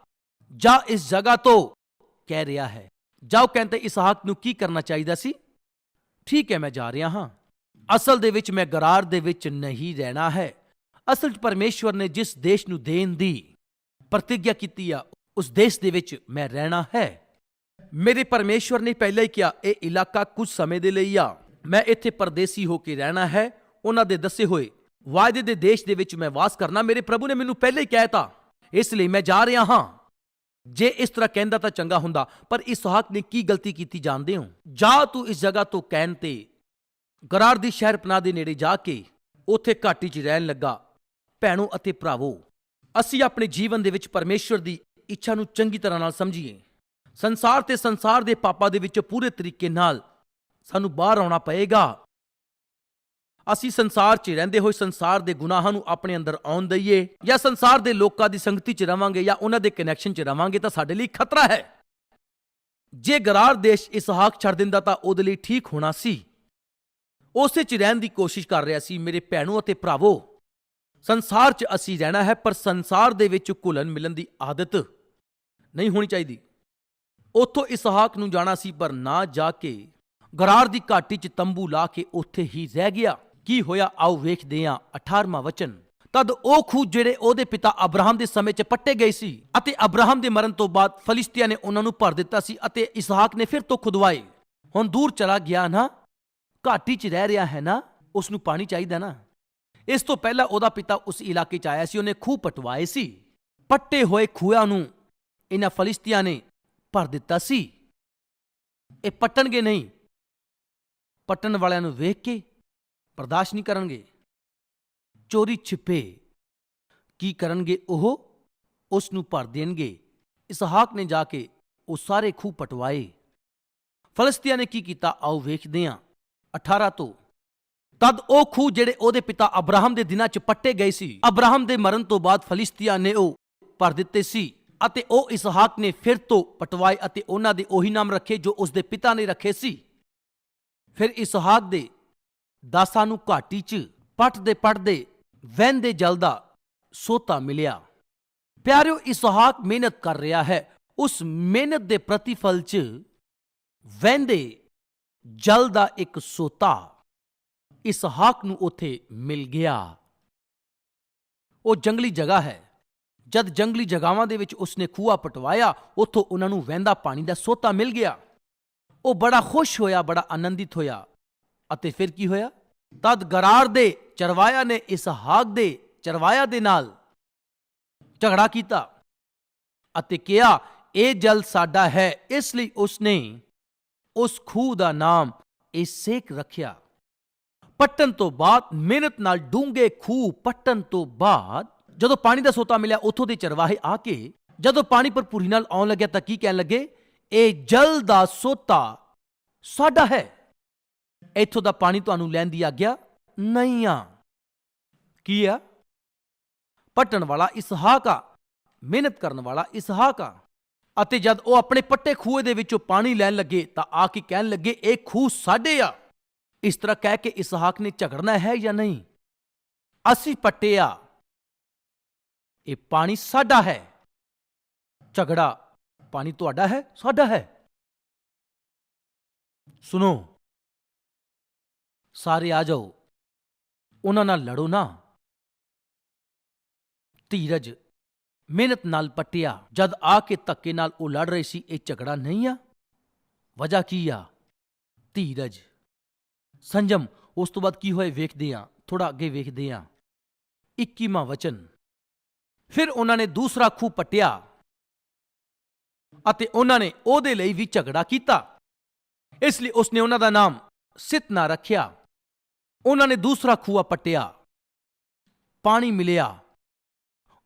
ਜਾ ਇਸ ਜਗ੍ਹਾ ਤੋਂ, ਕਹਿ ਰਿਹਾ ਹੈ। ਜਾਓ ਕਹਿੰਦੇ ਇਸਹਾਕ ਨੂੰ ਕੀ ਕਰਨਾ ਚਾਹੀਦਾ ਸੀ? ਠੀਕ ਹੈ, ਮੈਂ ਜਾ ਰਿਹਾ ਹਾਂ। ਅਸਲ ਦੇ ਵਿੱਚ ਮੈਂ ਗਰਾਰ ਦੇ ਵਿੱਚ ਨਹੀਂ ਰਹਿਣਾ ਹੈ। ਅਸਲ 'ਚ ਪਰਮੇਸ਼ਵਰ ਨੇ ਜਿਸ ਦੇਸ਼ ਨੂੰ ਦੇਣ ਦੀ ਪ੍ਰਤੀਗਿਆ ਕੀਤੀ ਆ, ਉਸ ਦੇਸ਼ ਦੇ ਵਿੱਚ ਮੈਂ ਰਹਿਣਾ ਹੈ। ਮੇਰੇ ਪਰਮੇਸ਼ਵਰ ਨੇ ਪਹਿਲਾਂ ਹੀ ਕਿਹਾ, ਇਹ ਇਲਾਕਾ ਕੁਝ ਸਮੇਂ ਦੇ ਲਈ ਆ। ਮੈਂ ਇੱਥੇ ਪਰਦੇਸੀ ਹੋ ਕੇ ਰਹਿਣਾ ਹੈ। ਉਹਨਾਂ ਦੇ ਦੱਸੇ ਹੋਏ ਵਾਅਦੇ ਦੇ ਦੇਸ਼ ਦੇ ਵਿੱਚ ਮੈਂ ਵਾਸ ਕਰਨਾ, ਮੇਰੇ ਪ੍ਰਭੂ ਨੇ ਮੈਨੂੰ ਪਹਿਲਾਂ ਹੀ ਕਹਿਤਾ ਇਸ ਲਈ ਮੈਂ ਜਾ ਰਿਹਾ ਹਾਂ। ਜੇ ਇਸ ਤਰ੍ਹਾਂ ਕਹਿੰਦਾ ਤਾਂ ਚੰਗਾ ਹੁੰਦਾ, ਪਰ ਇਸਹਾਕ ਨੇ ਕੀ ਗਲਤੀ ਕੀਤੀ ਜਾਣਦੇ ਹੋ? ਜਾ ਤੂੰ ਇਸ ਜਗ੍ਹਾ ਤੋਂ ਕਹਿਣ ਤੇ ਗਰਾਰ ਦੀ ਸ਼ਹਿਰ ਪਨਾਹ ਦੇ ਨੇੜੇ ਜਾ ਕੇ ਉੱਥੇ ਘਾਟੀ 'ਚ ਰਹਿਣ ਲੱਗਾ। ਭੈਣੋ ਅਤੇ ਭਰਾਵੋ, ਅਸੀਂ ਆਪਣੇ ਜੀਵਨ ਦੇ ਵਿੱਚ ਪਰਮੇਸ਼ਵਰ ਦੀ ਇੱਛਾ ਨੂੰ ਚੰਗੀ ਤਰ੍ਹਾਂ ਨਾਲ ਸਮਝੀਏ। ਸੰਸਾਰ ਤੇ ਸੰਸਾਰ ਦੇ ਪਾਪਾਂ ਦੇ ਵਿੱਚ ਪੂਰੇ ਤਰੀਕੇ ਨਾਲ ਸਾਨੂੰ ਬਾਹਰ ਆਉਣਾ ਪਏਗਾ। ਅਸੀਂ ਸੰਸਾਰ 'ਚ ਰਹਿੰਦੇ ਹੋਏ ਸੰਸਾਰ ਦੇ ਗੁਨਾਹਾਂ ਨੂੰ ਆਪਣੇ ਅੰਦਰ ਆਉਣ ਦਈਏ ਜਾਂ ਸੰਸਾਰ ਦੇ ਲੋਕਾਂ ਦੀ ਸੰਗਤੀ 'ਚ ਰਵਾਂਗੇ ਜਾਂ ਉਹਨਾਂ ਦੇ ਕਨੈਕਸ਼ਨ 'ਚ ਰਵਾਂਗੇ ਤਾਂ ਸਾਡੇ ਲਈ ਖਤਰਾ ਹੈ। ਜੇ ਗਰਾਰ ਦੇਸ਼ ਇਸਹਾਕ ਛੱਡ ਦਿੰਦਾ ਤਾਂ ਉਹਦੇ ਲਈ ਠੀਕ ਹੋਣਾ ਸੀ। ਉਸੇ 'ਚ ਰਹਿਣ ਦੀ ਕੋਸ਼ਿਸ਼ ਕਰ ਰਿਹਾ ਸੀ, ਮੇਰੇ ਭੈਣੋ ਅਤੇ ਭਰਾਵੋ। ਸੰਸਾਰ 'ਚ ਅਸੀਂ ਰਹਿਣਾ ਹੈ, ਪਰ ਸੰਸਾਰ ਦੇ ਵਿੱਚ ਘੁਲਣ ਮਿਲਣ ਦੀ ਆਦਤ ਨਹੀਂ ਹੋਣੀ ਚਾਹੀਦੀ। ਉੱਥੋਂ ਇਸਹਾਕ ਨੂੰ ਜਾਣਾ ਸੀ, ਪਰ ਨਾ ਜਾ ਕੇ ਗਰਾਰ ਦੀ ਘਾਟੀ 'ਚ ਤੰਬੂ ਲਾ ਕੇ ਉੱਥੇ ਹੀ ਰਹਿ ਗਿਆ। ਕੀ ਹੋਇਆ? ਆਓ ਵੇਖਦੇ ਹਾਂ। 18ਵਾਂ ਵਚਨ। ਤਦ ਉਹ ਖੂਹ ਜਿਹੜੇ ਉਹਦੇ ਪਿਤਾ ਅਬਰਾਹਮ ਦੇ ਸਮੇਂ 'ਚ ਪੱਟੇ ਗਏ ਸੀ ਅਤੇ ਅਬਰਾਹਮ ਦੇ ਮਰਨ ਤੋਂ ਬਾਅਦ ਫਲਿਸਤੀਆਂ ਨੇ ਉਹਨਾਂ ਨੂੰ ਭਰ ਦਿੱਤਾ ਸੀ ਅਤੇ ਇਸਹਾਕ ਨੇ ਫਿਰ ਤੋਂ ਖੁਦਵਾਏ। ਹੁਣ ਦੂਰ ਚਲਾ ਗਿਆ ਨਾ? ਘਾਟੀ 'ਚ ਰਹਿ ਰਿਹਾ ਹੈ ਨਾ? ਉਸ ਨੂੰ ਪਾਣੀ ਚਾਹੀਦਾ ਨਾ? ਇਸ ਤੋਂ ਪਹਿਲਾਂ ਉਹਦਾ ਪਿਤਾ ਉਸ ਇਲਾਕੇ 'ਚ ਆਇਆ ਸੀ। ਉਹਨੇ ਖੂਹ ਪਟਵਾਏ ਸੀ। ਪੱਟੇ ਹੋਏ ਖੂਹਾਂ ਨੂੰ ਇਹਨਾਂ ਫਲਿਸਤੀਆਂ ਨੇ ਭਰ ਦਿੱਤਾ ਸੀ। ਇਹ ਪੱਟਣਗੇ ਨਹੀਂ। ਪੱਟਣ ਵਾਲਿਆਂ ਨੂੰ ਵੇਖ ਕੇ ਬਰਦਾਸ਼ਤ ਨਹੀਂ ਕਰਨਗੇ। ਚੋਰੀ ਛਿਪੇ। ਕੀ ਕਰਨਗੇ ਉਹ? ਉਸ ਨੂੰ ਭਰ ਦੇਣਗੇ। ਇਸਹਾਕ ਨੇ ਜਾ ਕੇ ਉਹ ਸਾਰੇ ਖੂਹ ਪਟਵਾਏ। ਫਲਸਤੀਆਂ ਨੇ ਕੀ ਕੀਤਾ? ਆਓ ਵੇਖਦੇ ਹਾਂ। 18 ਤੋਂ। ਤਦ ਉਹ ਖੂਹ ਜਿਹੜੇ ਉਹਦੇ ਪਿਤਾ ਅਬਰਾਹਮ ਦੇ ਦਿਨਾਂ 'ਚ ਪੱਟੇ ਗਏ ਸੀ, ਅਬਰਾਹਮ ਦੇ ਮਰਨ ਤੋਂ ਬਾਅਦ ਫਲਿਸਤੀਆਂ ਨੇ ਉਹ ਭਰ ਦਿੱਤੇ ਸੀ ਅਤੇ ਉਹ ਇਸਹਾਕ ਨੇ ਫਿਰ ਤੋਂ ਪਟਵਾਏ ਅਤੇ ਉਹਨਾਂ ਦੇ ਉਹੀ ਨਾਮ ਰੱਖੇ ਜੋ ਉਸ ਦੇ ਪਿਤਾ ਨੇ ਰੱਖੇ ਸੀ। ਫਿਰ ਇਸਹਾਕ ਦੇ ਦਾਸਾਂ ਨੂੰ ਘਾਟੀ 'ਚ ਪੱਟਦੇ ਪੱਟਦੇ ਵਹਿੰਦੇ ਜਲ ਦਾ ਸੋਤਾ ਮਿਲਿਆ। ਪਿਆਰਿਓ, ਇਸਹਾਕ ਮਿਹਨਤ ਕਰ ਰਿਹਾ ਹੈ। ਉਸ ਮਿਹਨਤ ਦੇ ਪ੍ਰਤੀਫਲ 'ਚ ਵਹਿੰਦੇ ਜਲ ਦਾ ਇੱਕ ਸੋਤਾ ਇਸਹਾਕ ਨੂੰ ਉੱਥੇ ਮਿਲ ਗਿਆ। ਉਹ ਜੰਗਲੀ ਜਗ੍ਹਾ ਹੈ। ਜਦ ਜੰਗਲੀ ਜਗਾਵਾਂ ਦੇ ਵਿੱਚ ਉਸਨੇ ਖੂਆ ਪਟਵਾਇਆ, ਉੱਥੋਂ ਉਹਨਾਂ ਨੂੰ ਵਹਿੰਦਾ ਪਾਣੀ ਦਾ ਸੋਤਾ ਮਿਲ ਗਿਆ। ਉਹ ਬੜਾ ਖੁਸ਼ ਹੋਇਆ, ਬੜਾ ਆਨੰਦਿਤ ਹੋਇਆ। ਅਤੇ ਫਿਰ ਕੀ ਹੋਇਆ? ਤਦ ਗਰਾਰ ਦੇ ਚਰਵਾਇਆ ਨੇ ਇਸਹਾਕ ਦੇ ਚਰਵਾਇਆ ਦੇ ਨਾਲ ਝਗੜਾ ਕੀਤਾ ਅਤੇ ਕਿਹਾ, ਇਹ ਜਲ ਸਾਡਾ ਹੈ, ਇਸ ਲਈ ਉਸਨੇ ਉਸ ਖੂਹ ਦਾ ਨਾਮ ਇਸੇਕ ਰੱਖਿਆ। ਪੱਟਣ ਤੋਂ ਬਾਅਦ ਮਿਹਨਤ ਨਾਲ ਡੂੰਘੇ ਖੂਹ ਪੱਟਣ ਤੋਂ ਬਾਅਦ ਜਦੋਂ ਪਾਣੀ ਦਾ ਸੋਤਾ ਮਿਲਿਆ ਉਥੋਂ ਦੇ ਚਰਵਾਹੇ ਆ ਕੇ ਜਦੋਂ ਪਾਣੀ ਭਰਪੂਰੀ ਨਾਲ ਆਉਣ ਲੱਗਿਆ ਤਾਂ ਕੀ ਕਹਿਣ ਲੱਗੇ? ਇਹ ਜਲ ਦਾ ਸੋਤਾ ਸਾਡਾ ਹੈ। ਇੱਥੋਂ ਦਾ ਪਾਣੀ ਤੁਹਾਨੂੰ ਲੈਣ ਦੀ ਆਗਿਆ ਨਹੀਂ ਆ। ਕੀ ਆ? ਪੱਟਣ ਵਾਲਾ ਇਸਹਾਕ ਆ, ਮਿਹਨਤ ਕਰਨ ਵਾਲਾ ਇਸਹਾਕ ਆ। ਅਤੇ ਜਦ ਉਹ ਆਪਣੇ ਪੱਟੇ ਖੂਏ ਦੇ ਵਿੱਚੋਂ ਪਾਣੀ ਲੈਣ ਲੱਗੇ ਤਾਂ ਆ ਕੇ ਕਹਿਣ ਲੱਗੇ, ਇਹ ਖੂਹ ਸਾਡੇ ਆ। ਇਸ ਤਰ੍ਹਾਂ ਕਹਿ ਕੇ ਇਸਹਾਕ ਨੇ ਝਗੜਨਾ ਹੈ ਜਾਂ ਨਹੀਂ? ਅਸੀਂ ਪੱਟੇ ਆ। ਇਹ ਪਾਣੀ ਸਾਡਾ ਹੈ। ਝਗੜਾ ਪਾਣੀ ਤੁਹਾਡਾ ਹੈ, ਸਾਡਾ ਹੈ। ਸੁਣੋ ਸਾਰੇ ਆ ਜਾਓ। ਉਹਨਾਂ ਨਾਲ ਲੜੋ ਨਾ। ਧੀਰਜ, ਮਿਹਨਤ ਨਾਲ ਪੱਟਿਆ, ਜਦ ਆ ਕੇ ਧੱਕੇ ਨਾਲ ਉਹ ਲੜ ਰਹੇ ਸੀ, ਇਹ ਝਗੜਾ ਨਹੀਂ ਆ? ਵਜ੍ਹਾ ਕੀ ਆ? ਧੀਰਜ, ਸੰਜਮ, ਉਸ ਤੋਂ ਬਾਅਦ ਕੀ ਹੋਇਆ ਵੇਖਦੇ ਆ ਥੋੜਾ ਅੱਗੇ ਵੇਖਦੇ ਆ। 21ਵਾਂ ਵਚਨ, ਫਿਰ ਉਹਨਾਂ ਨੇ ਦੂਸਰਾ ਖੂਹ ਪੱਟਿਆ ਅਤੇ ਉਹਨਾਂ ਨੇ ਉਹਦੇ ਲਈ ਵੀ ਝਗੜਾ ਕੀਤਾ। ਇਸ ਲਈ ਉਸਨੇ ਉਹਨਾਂ ਦਾ ਨਾਮ ਸਿਤ ਨਾ ਰੱਖਿਆ। ਉਹਨਾਂ ਨੇ ਦੂਸਰਾ ਖੂਆ ਪੱਟਿਆ। ਪਾਣੀ ਮਿਲਿਆ।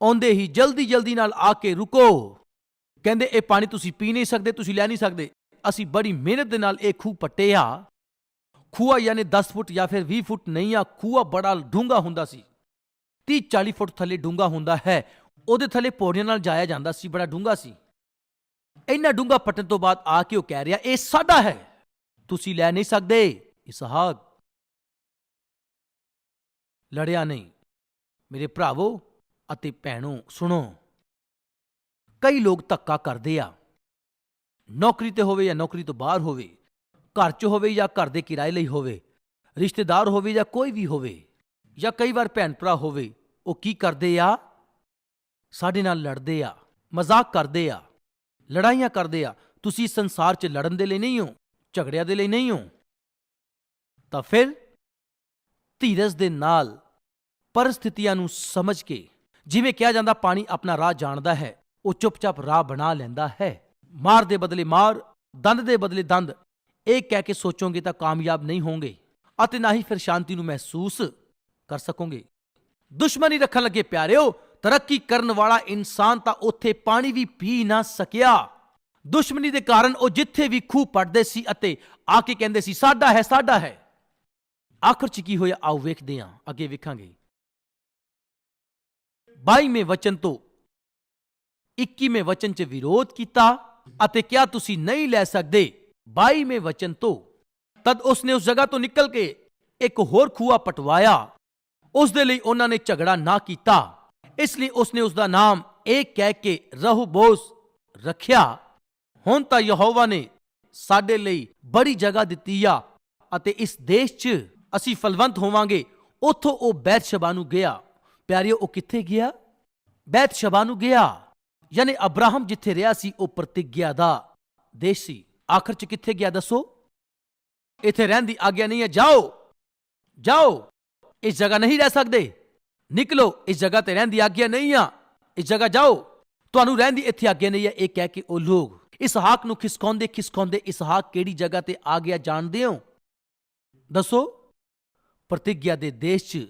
ਆਉਂਦੇ ਹੀ ਜਲਦੀ ਜਲਦੀ ਨਾਲ ਆ ਕੇ ਰੁਕੋ। ਕਹਿੰਦੇ, ਇਹ ਪਾਣੀ ਤੁਸੀਂ ਪੀ ਨਹੀਂ ਸਕਦੇ, ਤੁਸੀਂ ਲੈ ਨਹੀਂ ਸਕਦੇ। ਅਸੀਂ ਬੜੀ ਮਿਹਨਤ ਦੇ ਨਾਲ ਇਹ ਖੂਹ ਪੱਟਿਆ। ਖੂਆ ਯਾਨੀ 10 ਫੁੱਟ ਜਾਂ ਫਿਰ 20 ਫੁੱਟ ਨਹੀਂ ਆ, ਖੂਆ ਬੜਾ ਡੂੰਘਾ ਹੁੰਦਾ ਸੀ। 30 40 ਫੁੱਟ ਥੱਲੇ ਡੂੰਘਾ ਹੁੰਦਾ ਹੈ। ਉਹਦੇ ਥੱਲੇ ਪੌੜੀਆਂ ਨਾਲ ਜਾਇਆ ਜਾਂਦਾ ਸੀ, ਬੜਾ ਡੂੰਘਾ ਸੀ। ਇੰਨਾ ਡੂੰਘਾ ਪੱਟਣ ਤੋਂ ਬਾਅਦ ਆ ਕੇ ਉਹ ਕਹਿ ਰਿਹਾ, ਇਹ ਸਾਡਾ ਹੈ। ਤੁਸੀਂ ਲੈ ਨਹੀਂ ਸਕਦੇ। ਇਸਹਾਕ ਲੜਿਆ ਨਹੀਂ। ਮੇਰੇ ਭਰਾਵੋ ਅਤੇ ਭੈਣੋ, ਸੁਣੋ। ਕਈ ਲੋਕ ਧੱਕਾ ਕਰਦੇ ਆ। ਨੌਕਰੀ ਤੇ ਹੋਵੇ ਜਾਂ ਨੌਕਰੀ ਤੋਂ ਬਾਹਰ ਹੋਵੇ, ਘਰ 'ਚ ਹੋਵੇ ਜਾਂ ਘਰ ਦੇ ਕਿਰਾਏ ਲਈ ਹੋਵੇ, ਰਿਸ਼ਤੇਦਾਰ ਹੋਵੇ ਜਾਂ ਕੋਈ ਵੀ ਹੋਵੇ, ਜਾਂ ਕਈ ਵਾਰ ਭੈਣ ਭਰਾ ਹੋਵੇ, ਉਹ ਕੀ ਕਰਦੇ ਆ? ਸਾਡੇ ਨਾਲ ਲੜਦੇ ਆ, ਮਜ਼ਾਕ ਕਰਦੇ ਆ, ਲੜਾਈਆਂ ਕਰਦੇ ਆ। ਤੁਸੀਂ ਸੰਸਾਰ 'ਚ ਲੜਨ ਦੇ ਲਈ ਨਹੀਂ ਹੋ, ਝਗੜਿਆਂ ਦੇ ਲਈ ਨਹੀਂ ਹੋ। ਤਾਂ ਫਿਰ ਧੀਰਜ ਦੇ ਨਾਲ ਪਰਿਸਥਿਤੀਆਂ ਨੂੰ ਸਮਝ ਕੇ ਜਿਵੇਂ ਕਿਹਾ ਜਾਂਦਾ, ਪਾਣੀ ਆਪਣਾ ਰਾਹ ਜਾਣਦਾ ਹੈ, ਉਹ ਚੁੱਪਚਾਪ ਰਾਹ ਬਣਾ ਲੈਂਦਾ ਹੈ। ਮਾਰ ਦੇ ਬਦਲੇ ਮਾਰ, ਦੰਦ ਦੇ ਬਦਲੇ ਦੰਦ, ਇਹ ਕਹਿ ਕੇ ਸੋਚੋਗੇ ਤਾਂ ਕਾਮਯਾਬ ਨਹੀਂ ਹੋਵੋਗੇ ਅਤੇ ਨਾ ਹੀ ਫਿਰ ਸ਼ਾਂਤੀ ਨੂੰ ਮਹਿਸੂਸ ਕਰ ਸਕੋਗੇ। ਦੁਸ਼ਮਣੀ ਰੱਖਣ ਲੱਗੇ ਪਿਆਰਿਓ, ਤਰੱਕੀ ਕਰਨ ਵਾਲਾ ਇਨਸਾਨ ਤਾਂ ਉੱਥੇ ਪਾਣੀ ਵੀ ਪੀ ਨਾ ਸਕਿਆ। ਦੁਸ਼ਮਣੀ ਦੇ ਕਾਰਨ ਉਹ ਜਿੱਥੇ ਵੀ ਖੂਹ ਪੜਦੇ ਸੀ ਅਤੇ ਆ ਕੇ ਕਹਿੰਦੇ ਸੀ, ਸਾਡਾ ਹੈ ਸਾਡਾ ਹੈ। ਆਖਰ ਚ ਕੀ ਹੋਇਆ? ਆਓ ਵੇਖਦੇ ਹਾਂ, ਅੱਗੇ ਵੇਖਾਂਗੇ। 22ਵੇਂ ਵਚਨ ਤੋਂ 21ਵੇਂ ਵਚਨ ਚ ਵਿਰੋਧ ਕੀਤਾ ਅਤੇ ਕਿਹਾ, ਤੁਸੀਂ ਨਹੀਂ ਲੈ ਸਕਦੇ। 22ਵੇਂ ਵਚਨ ਤੋਂ ਤਦ ਉਸਨੇ ਉਸ ਜਗ੍ਹਾ ਤੋਂ ਨਿਕਲ ਕੇ ਇੱਕ ਹੋਰ ਖੂਆ ਪਟਵਾਇਆ। ਉਸ ਦੇ ਲਈ ਉਹਨਾਂ ਨੇ ਝਗੜਾ ਨਾ ਕੀਤਾ। ਇਸ ਲਈ ਉਸਨੇ ਉਸ ਦਾ ਨਾਮ ਇਹ ਕਹਿ ਕੇ ਰਹੂਬੋਸ ਰੱਖਿਆ, ਹੁਣ ਤਾਂ ਯਹੋਵਾ ਨੇ ਸਾਡੇ ਲਈ ਬੜੀ ਜਗ੍ਹਾ ਦਿੱਤੀ ਆ ਅਤੇ ਇਸ ਦੇਸ਼ 'ਚ ਅਸੀਂ ਫਲਵੰਤ ਹੋਵਾਂਗੇ। ਉੱਥੋਂ ਉਹ ਬੈਤਸ਼ਬਾ ਨੂੰ ਗਿਆ। ਪਿਆਰਿਓ, ਉਹ ਕਿੱਥੇ ਗਿਆ? ਬੈਤਸ਼ਬਾ ਨੂੰ ਗਿਆ। ਯਾਨੀ ਅਬਰਾਹਮ ਜਿੱਥੇ ਰਿਹਾ ਸੀ, ਉਹ ਪ੍ਰਤੀਗਿਆ ਦਾ ਦੇਸ਼ ਸੀ। ਆਖਰ 'ਚ ਕਿੱਥੇ ਗਿਆ ਦੱਸੋ? ਇੱਥੇ ਰਹਿਣ ਦੀ ਆਗਿਆ ਨਹੀਂ ਹੈ। ਜਾਓ। ਜਾਓ। ਇਸ ਜਗ੍ਹਾ ਨਹੀਂ ਰਹਿ ਸਕਦੇ। ਨਿਕਲੋ। ਇਸ ਜਗ੍ਹਾ ਤੇ ਰਹਿਣ ਦੀ ਆਗਿਆ ਨਹੀਂ ਆ। ਇਸ ਜਗ੍ਹਾ ਜਾਓ। ਤੁਹਾਨੂੰ ਰਹਿਣ ਦੀ ਇੱਥੇ ਆਗਿਆ ਨਹੀਂ ਹੈ। ਇਹ ਕਹਿ ਕੇ ਉਹ ਲੋਕ ਇਸਹਾਕ ਨੂੰ ਖਿਸਕਾਉਂਦੇ ਖਿਸਕਾਉਂਦੇ ਇਸਹਾਕ ਕਿਹੜੀ ਜਗ੍ਹਾ ਤੇ ਆ ਗਿਆ ਜਾਣਦੇ ਹੋ? ਦੱਸੋ। ਪ੍ਰਤੀਗਿਆ ਦੇ ਦੇਸ਼ 'ਚ।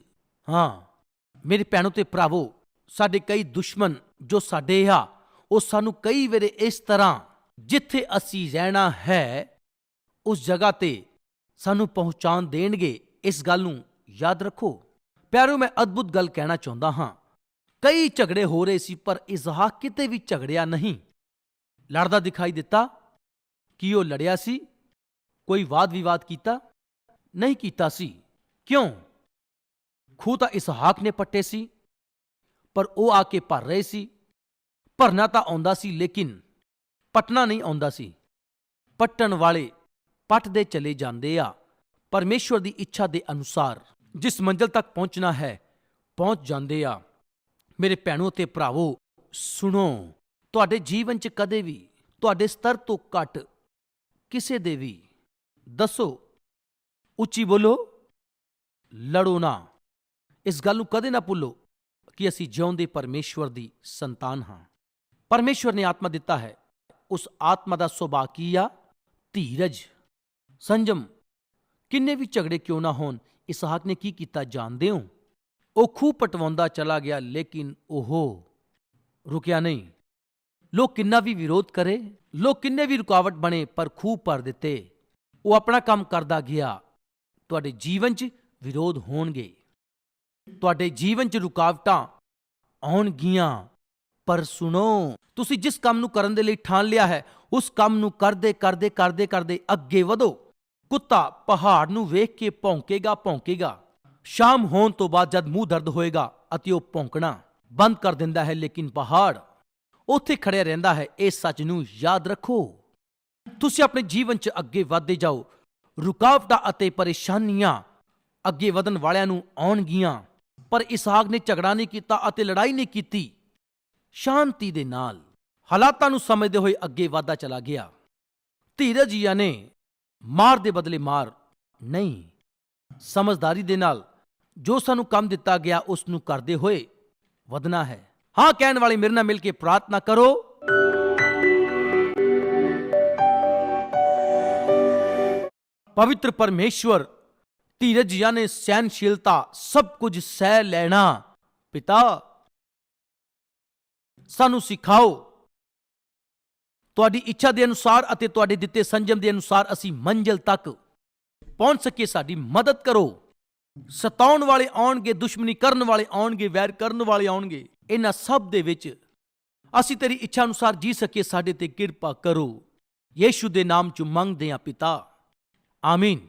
ਹਾਂ, ਮੇਰੇ ਭੈਣੋ ਤੇ ਭਰਾਵੋ, ਸਾਡੇ ਕਈ ਦੁਸ਼ਮਣ ਜੋ ਸਾਡੇ ਆ, ਉਹ ਸਾਨੂੰ ਕਈ ਵੇਰੇ ਇਸ ਤਰ੍ਹਾਂ, ਜਿੱਥੇ ਅਸੀਂ ਰਹਿਣਾ ਹੈ, ਉਸ ਜਗ੍ਹਾ ਤੇ ਸਾਨੂੰ ਪਹੁੰਚਾਉਣ ਦੇਣਗੇ, ਇਸ ਗੱਲ ਨੂੰ ਯਾਦ ਰੱਖੋ। ਪਿਆਰੋ, ਮੈਂ ਅਦਭੁਤ ਗੱਲ ਕਹਿਣਾ ਚਾਹੁੰਦਾ ਹਾਂ। ਕਈ ਝਗੜੇ ਹੋ ਰਹੇ ਸੀ, ਪਰ ਇਜ਼ਹਾਕ ਕਿਤੇ ਵੀ ਝਗੜਿਆ ਨਹੀਂ। ਲੜਦਾ ਦਿਖਾਈ ਦਿੱਤਾ ਕਿ ਉਹ ਲੜਿਆ ਸੀ, ਕੋਈ ਵਾਦ ਵਿਵਾਦ ਕੀਤਾ, ਨਹੀਂ ਕੀਤਾ ਸੀ। ਕਿਉਂ ਖੂਹ ਤਾਂ ਇਸਹਾਕ ਨੇ ਪੱਟੇ ਸੀ ਪਰ ਉਹ ਆ ਕੇ ਭਰ ਰਹੇ ਸੀ ਭਰਨਾ ਤਾਂ ਆਉਂਦਾ ਸੀ ਲੇਕਿਨ ਪਟਣਾ ਨਹੀਂ ਆਉਂਦਾ ਸੀ ਪੱਟਣ ਵਾਲੇ ਪੱਟਦੇ ਚਲੇ ਜਾਂਦੇ ਆ ਪਰਮੇਸ਼ਵਰ ਦੀ ਇੱਛਾ ਦੇ ਅਨੁਸਾਰ ਜਿਸ ਮੰਜ਼ਲ ਤੱਕ ਪਹੁੰਚਣਾ ਹੈ ਪਹੁੰਚ ਜਾਂਦੇ ਆ ਮੇਰੇ ਭੈਣੋ ਤੇ ਭਰਾਵੋ ਸੁਣੋ ਤੁਹਾਡੇ ਜੀਵਨ 'ਚ ਕਦੇ ਵੀ ਤੁਹਾਡੇ ਸਤਰ ਤੋਂ ਘੱਟ ਕਿਸੇ ਦੇ ਵੀ ਦੱਸੋ ਉੱਚੀ ਬੋਲੋ ਲੜੋ ਨਾ। ਇਸ ਗੱਲ ਨੂੰ ਕਦੇ ਨਾ ਭੁੱਲੋ ਕਿ ਅਸੀਂ ਜਿਉਂਦੇ ਪਰਮੇਸ਼ਵਰ ਦੀ ਸੰਤਾਨ ਹਾਂ। ਪਰਮੇਸ਼ਵਰ ਨੇ ਆਤਮਾ ਦਿੱਤਾ ਹੈ। ਉਸ ਆਤਮਾ ਦਾ ਸੁਭਾਅ ਕੀ ਆ? ਧੀਰਜ। ਸੰਜਮ, ਕਿੰਨੇ ਵੀ ਝਗੜੇ ਕਿਉਂ ਨਾ ਹੋਣ, ਇਸਹਾਕ ਨੇ ਕੀ ਕੀਤਾ ਜਾਣਦੇ ਹੋ? ਉਹ ਖੂਹ ਪਟਵਾਉਂਦਾ ਚਲਾ ਗਿਆ, ਲੇਕਿਨ ਉਹ ਰੁਕਿਆ ਨਹੀਂ। ਲੋਕ ਕਿੰਨਾ ਵੀ ਵਿਰੋਧ ਕਰੇ, ਲੋਕ ਕਿੰਨੇ ਵੀ ਰੁਕਾਵਟ ਬਣੇ, ਪਰ ਖੂਹ ਭਰ ਦਿੱਤੇ। ਉਹ ਆਪਣਾ ਕੰਮ ਕਰਦਾ ਗਿਆ। ਤੁਹਾਡੇ ਜੀਵਨ 'ਚ ਵਿਰੋਧ ਹੋਣਗੇ। ਤੁਹਾਡੇ ਜੀਵਨ 'ਚ ਰੁਕਾਵਟਾਂ ਆਉਣਗੀਆਂ, ਪਰ ਸੁਣੋ, ਤੁਸੀਂ ਜਿਸ ਕੰਮ ਨੂੰ ਕਰਨ ਦੇ ਲਈ ਠਾਣ ਲਿਆ ਹੈ, ਉਸ ਕੰਮ ਨੂੰ ਕਰਦੇ ਕਰਦੇ ਕਰਦੇ ਕਰਦੇ ਅੱਗੇ ਵਧੋ। ਕੁੱਤਾ ਪਹਾੜ ਨੂੰ ਵੇਖ ਕੇ ਭੌਂਕੇਗਾ ਭੌਂਕੇਗਾ। ਸ਼ਾਮ ਹੋਣ ਤੋਂ ਬਾਅਦ ਜਦ ਮੂੰਹ ਦਰਦ ਹੋਏਗਾ ਅਤੇ ਉਹ ਭੌਂਕਣਾ ਬੰਦ ਕਰ ਦਿੰਦਾ ਹੈ, ਲੇਕਿਨ ਪਹਾੜ ਉੱਥੇ ਖੜਿਆ ਰਹਿੰਦਾ ਹੈ, ਇਹ ਸੱਚ ਨੂੰ ਯਾਦ ਰੱਖੋ। ਤੁਸੀਂ ਆਪਣੇ ਜੀਵਨ 'ਚ ਅੱਗੇ ਵਧਦੇ ਜਾਓ। ਰੁਕਾਵਟਾਂ ਅਤੇ ਪਰੇਸ਼ਾਨੀਆਂ ਅੱਗੇ ਵਧਣ ਵਾਲਿਆਂ ਨੂੰ ਆਉਣਗੀਆਂ ਪਰ ਇਸਹਾਕ ਨੇ ਝਗੜਾ ਨਹੀਂ ਕੀਤਾ ਅਤੇ ਲੜਾਈ ਨਹੀਂ ਕੀਤੀ। ਸ਼ਾਂਤੀ ਦੇ ਨਾਲ ਹਾਲਾਤਾਂ ਨੂੰ ਸਮਝਦੇ ਹੋਏ ਅੱਗੇ ਵਧਦਾ ਚਲਾ ਗਿਆ। ਧੀਰਜ ਨੇ ਮਾਰ ਦੇ ਬਦਲੇ ਮਾਰ ਨਹੀਂ, ਸਮਝਦਾਰੀ ਦੇ ਨਾਲ ਜੋ ਸਾਨੂੰ ਕੰਮ ਦਿੱਤਾ ਗਿਆ ਉਸ ਨੂੰ ਕਰਦੇ ਹੋਏ ਵਧਣਾ ਹੈ। ਹਾਂ, ਕਹਿਣ ਵਾਲੇ ਮੇਰੇ ਨਾਲ ਮਿਲ ਕੇ ਪ੍ਰਾਰਥਨਾ ਕਰੋ। ਪਵਿੱਤਰ ਪਰਮੇਸ਼ਵਰ ਧੀਰਜ ਯਾਨੇ ਸਹਿਨਸ਼ੀਲਤਾ ਸਭ ਕੁਝ ਸਹਿ ਲੈਣਾ। ਪਿਤਾ, ਸਾਨੂੰ ਸਿਖਾਓ। ਤੁਹਾਡੀ ਇੱਛਾ ਦੇ ਅਨੁਸਾਰ ਅਤੇ ਤੁਹਾਡੇ ਦਿੱਤੇ ਸੰਜਮ ਦੇ ਅਨੁਸਾਰ ਅਸੀਂ ਮੰਜ਼ਿਲ ਤੱਕ ਪਹੁੰਚ ਸਕੀਏ, ਸਾਡੀ ਮਦਦ ਕਰੋ। ਸਤਾਉਣ ਵਾਲੇ ਆਉਣਗੇ, ਦੁਸ਼ਮਣੀ ਕਰਨ ਵਾਲੇ ਆਉਣਗੇ, ਵੈਰ ਕਰਨ ਵਾਲੇ ਆਉਣਗੇ, ਇਹਨਾਂ ਸਭ ਦੇ ਵਿੱਚ ਅਸੀਂ ਤੇਰੀ ਇੱਛਾ ਅਨੁਸਾਰ ਜੀ ਸਕੀਏ, ਸਾਡੇ ਤੇ ਕਿਰਪਾ ਕਰੋ। ਯੀਸ਼ੂ ਦੇ ਨਾਮ ਚ ਮੰਗਦੇ ਹਾਂ ਪਿਤਾ। ਆਮੀਨ।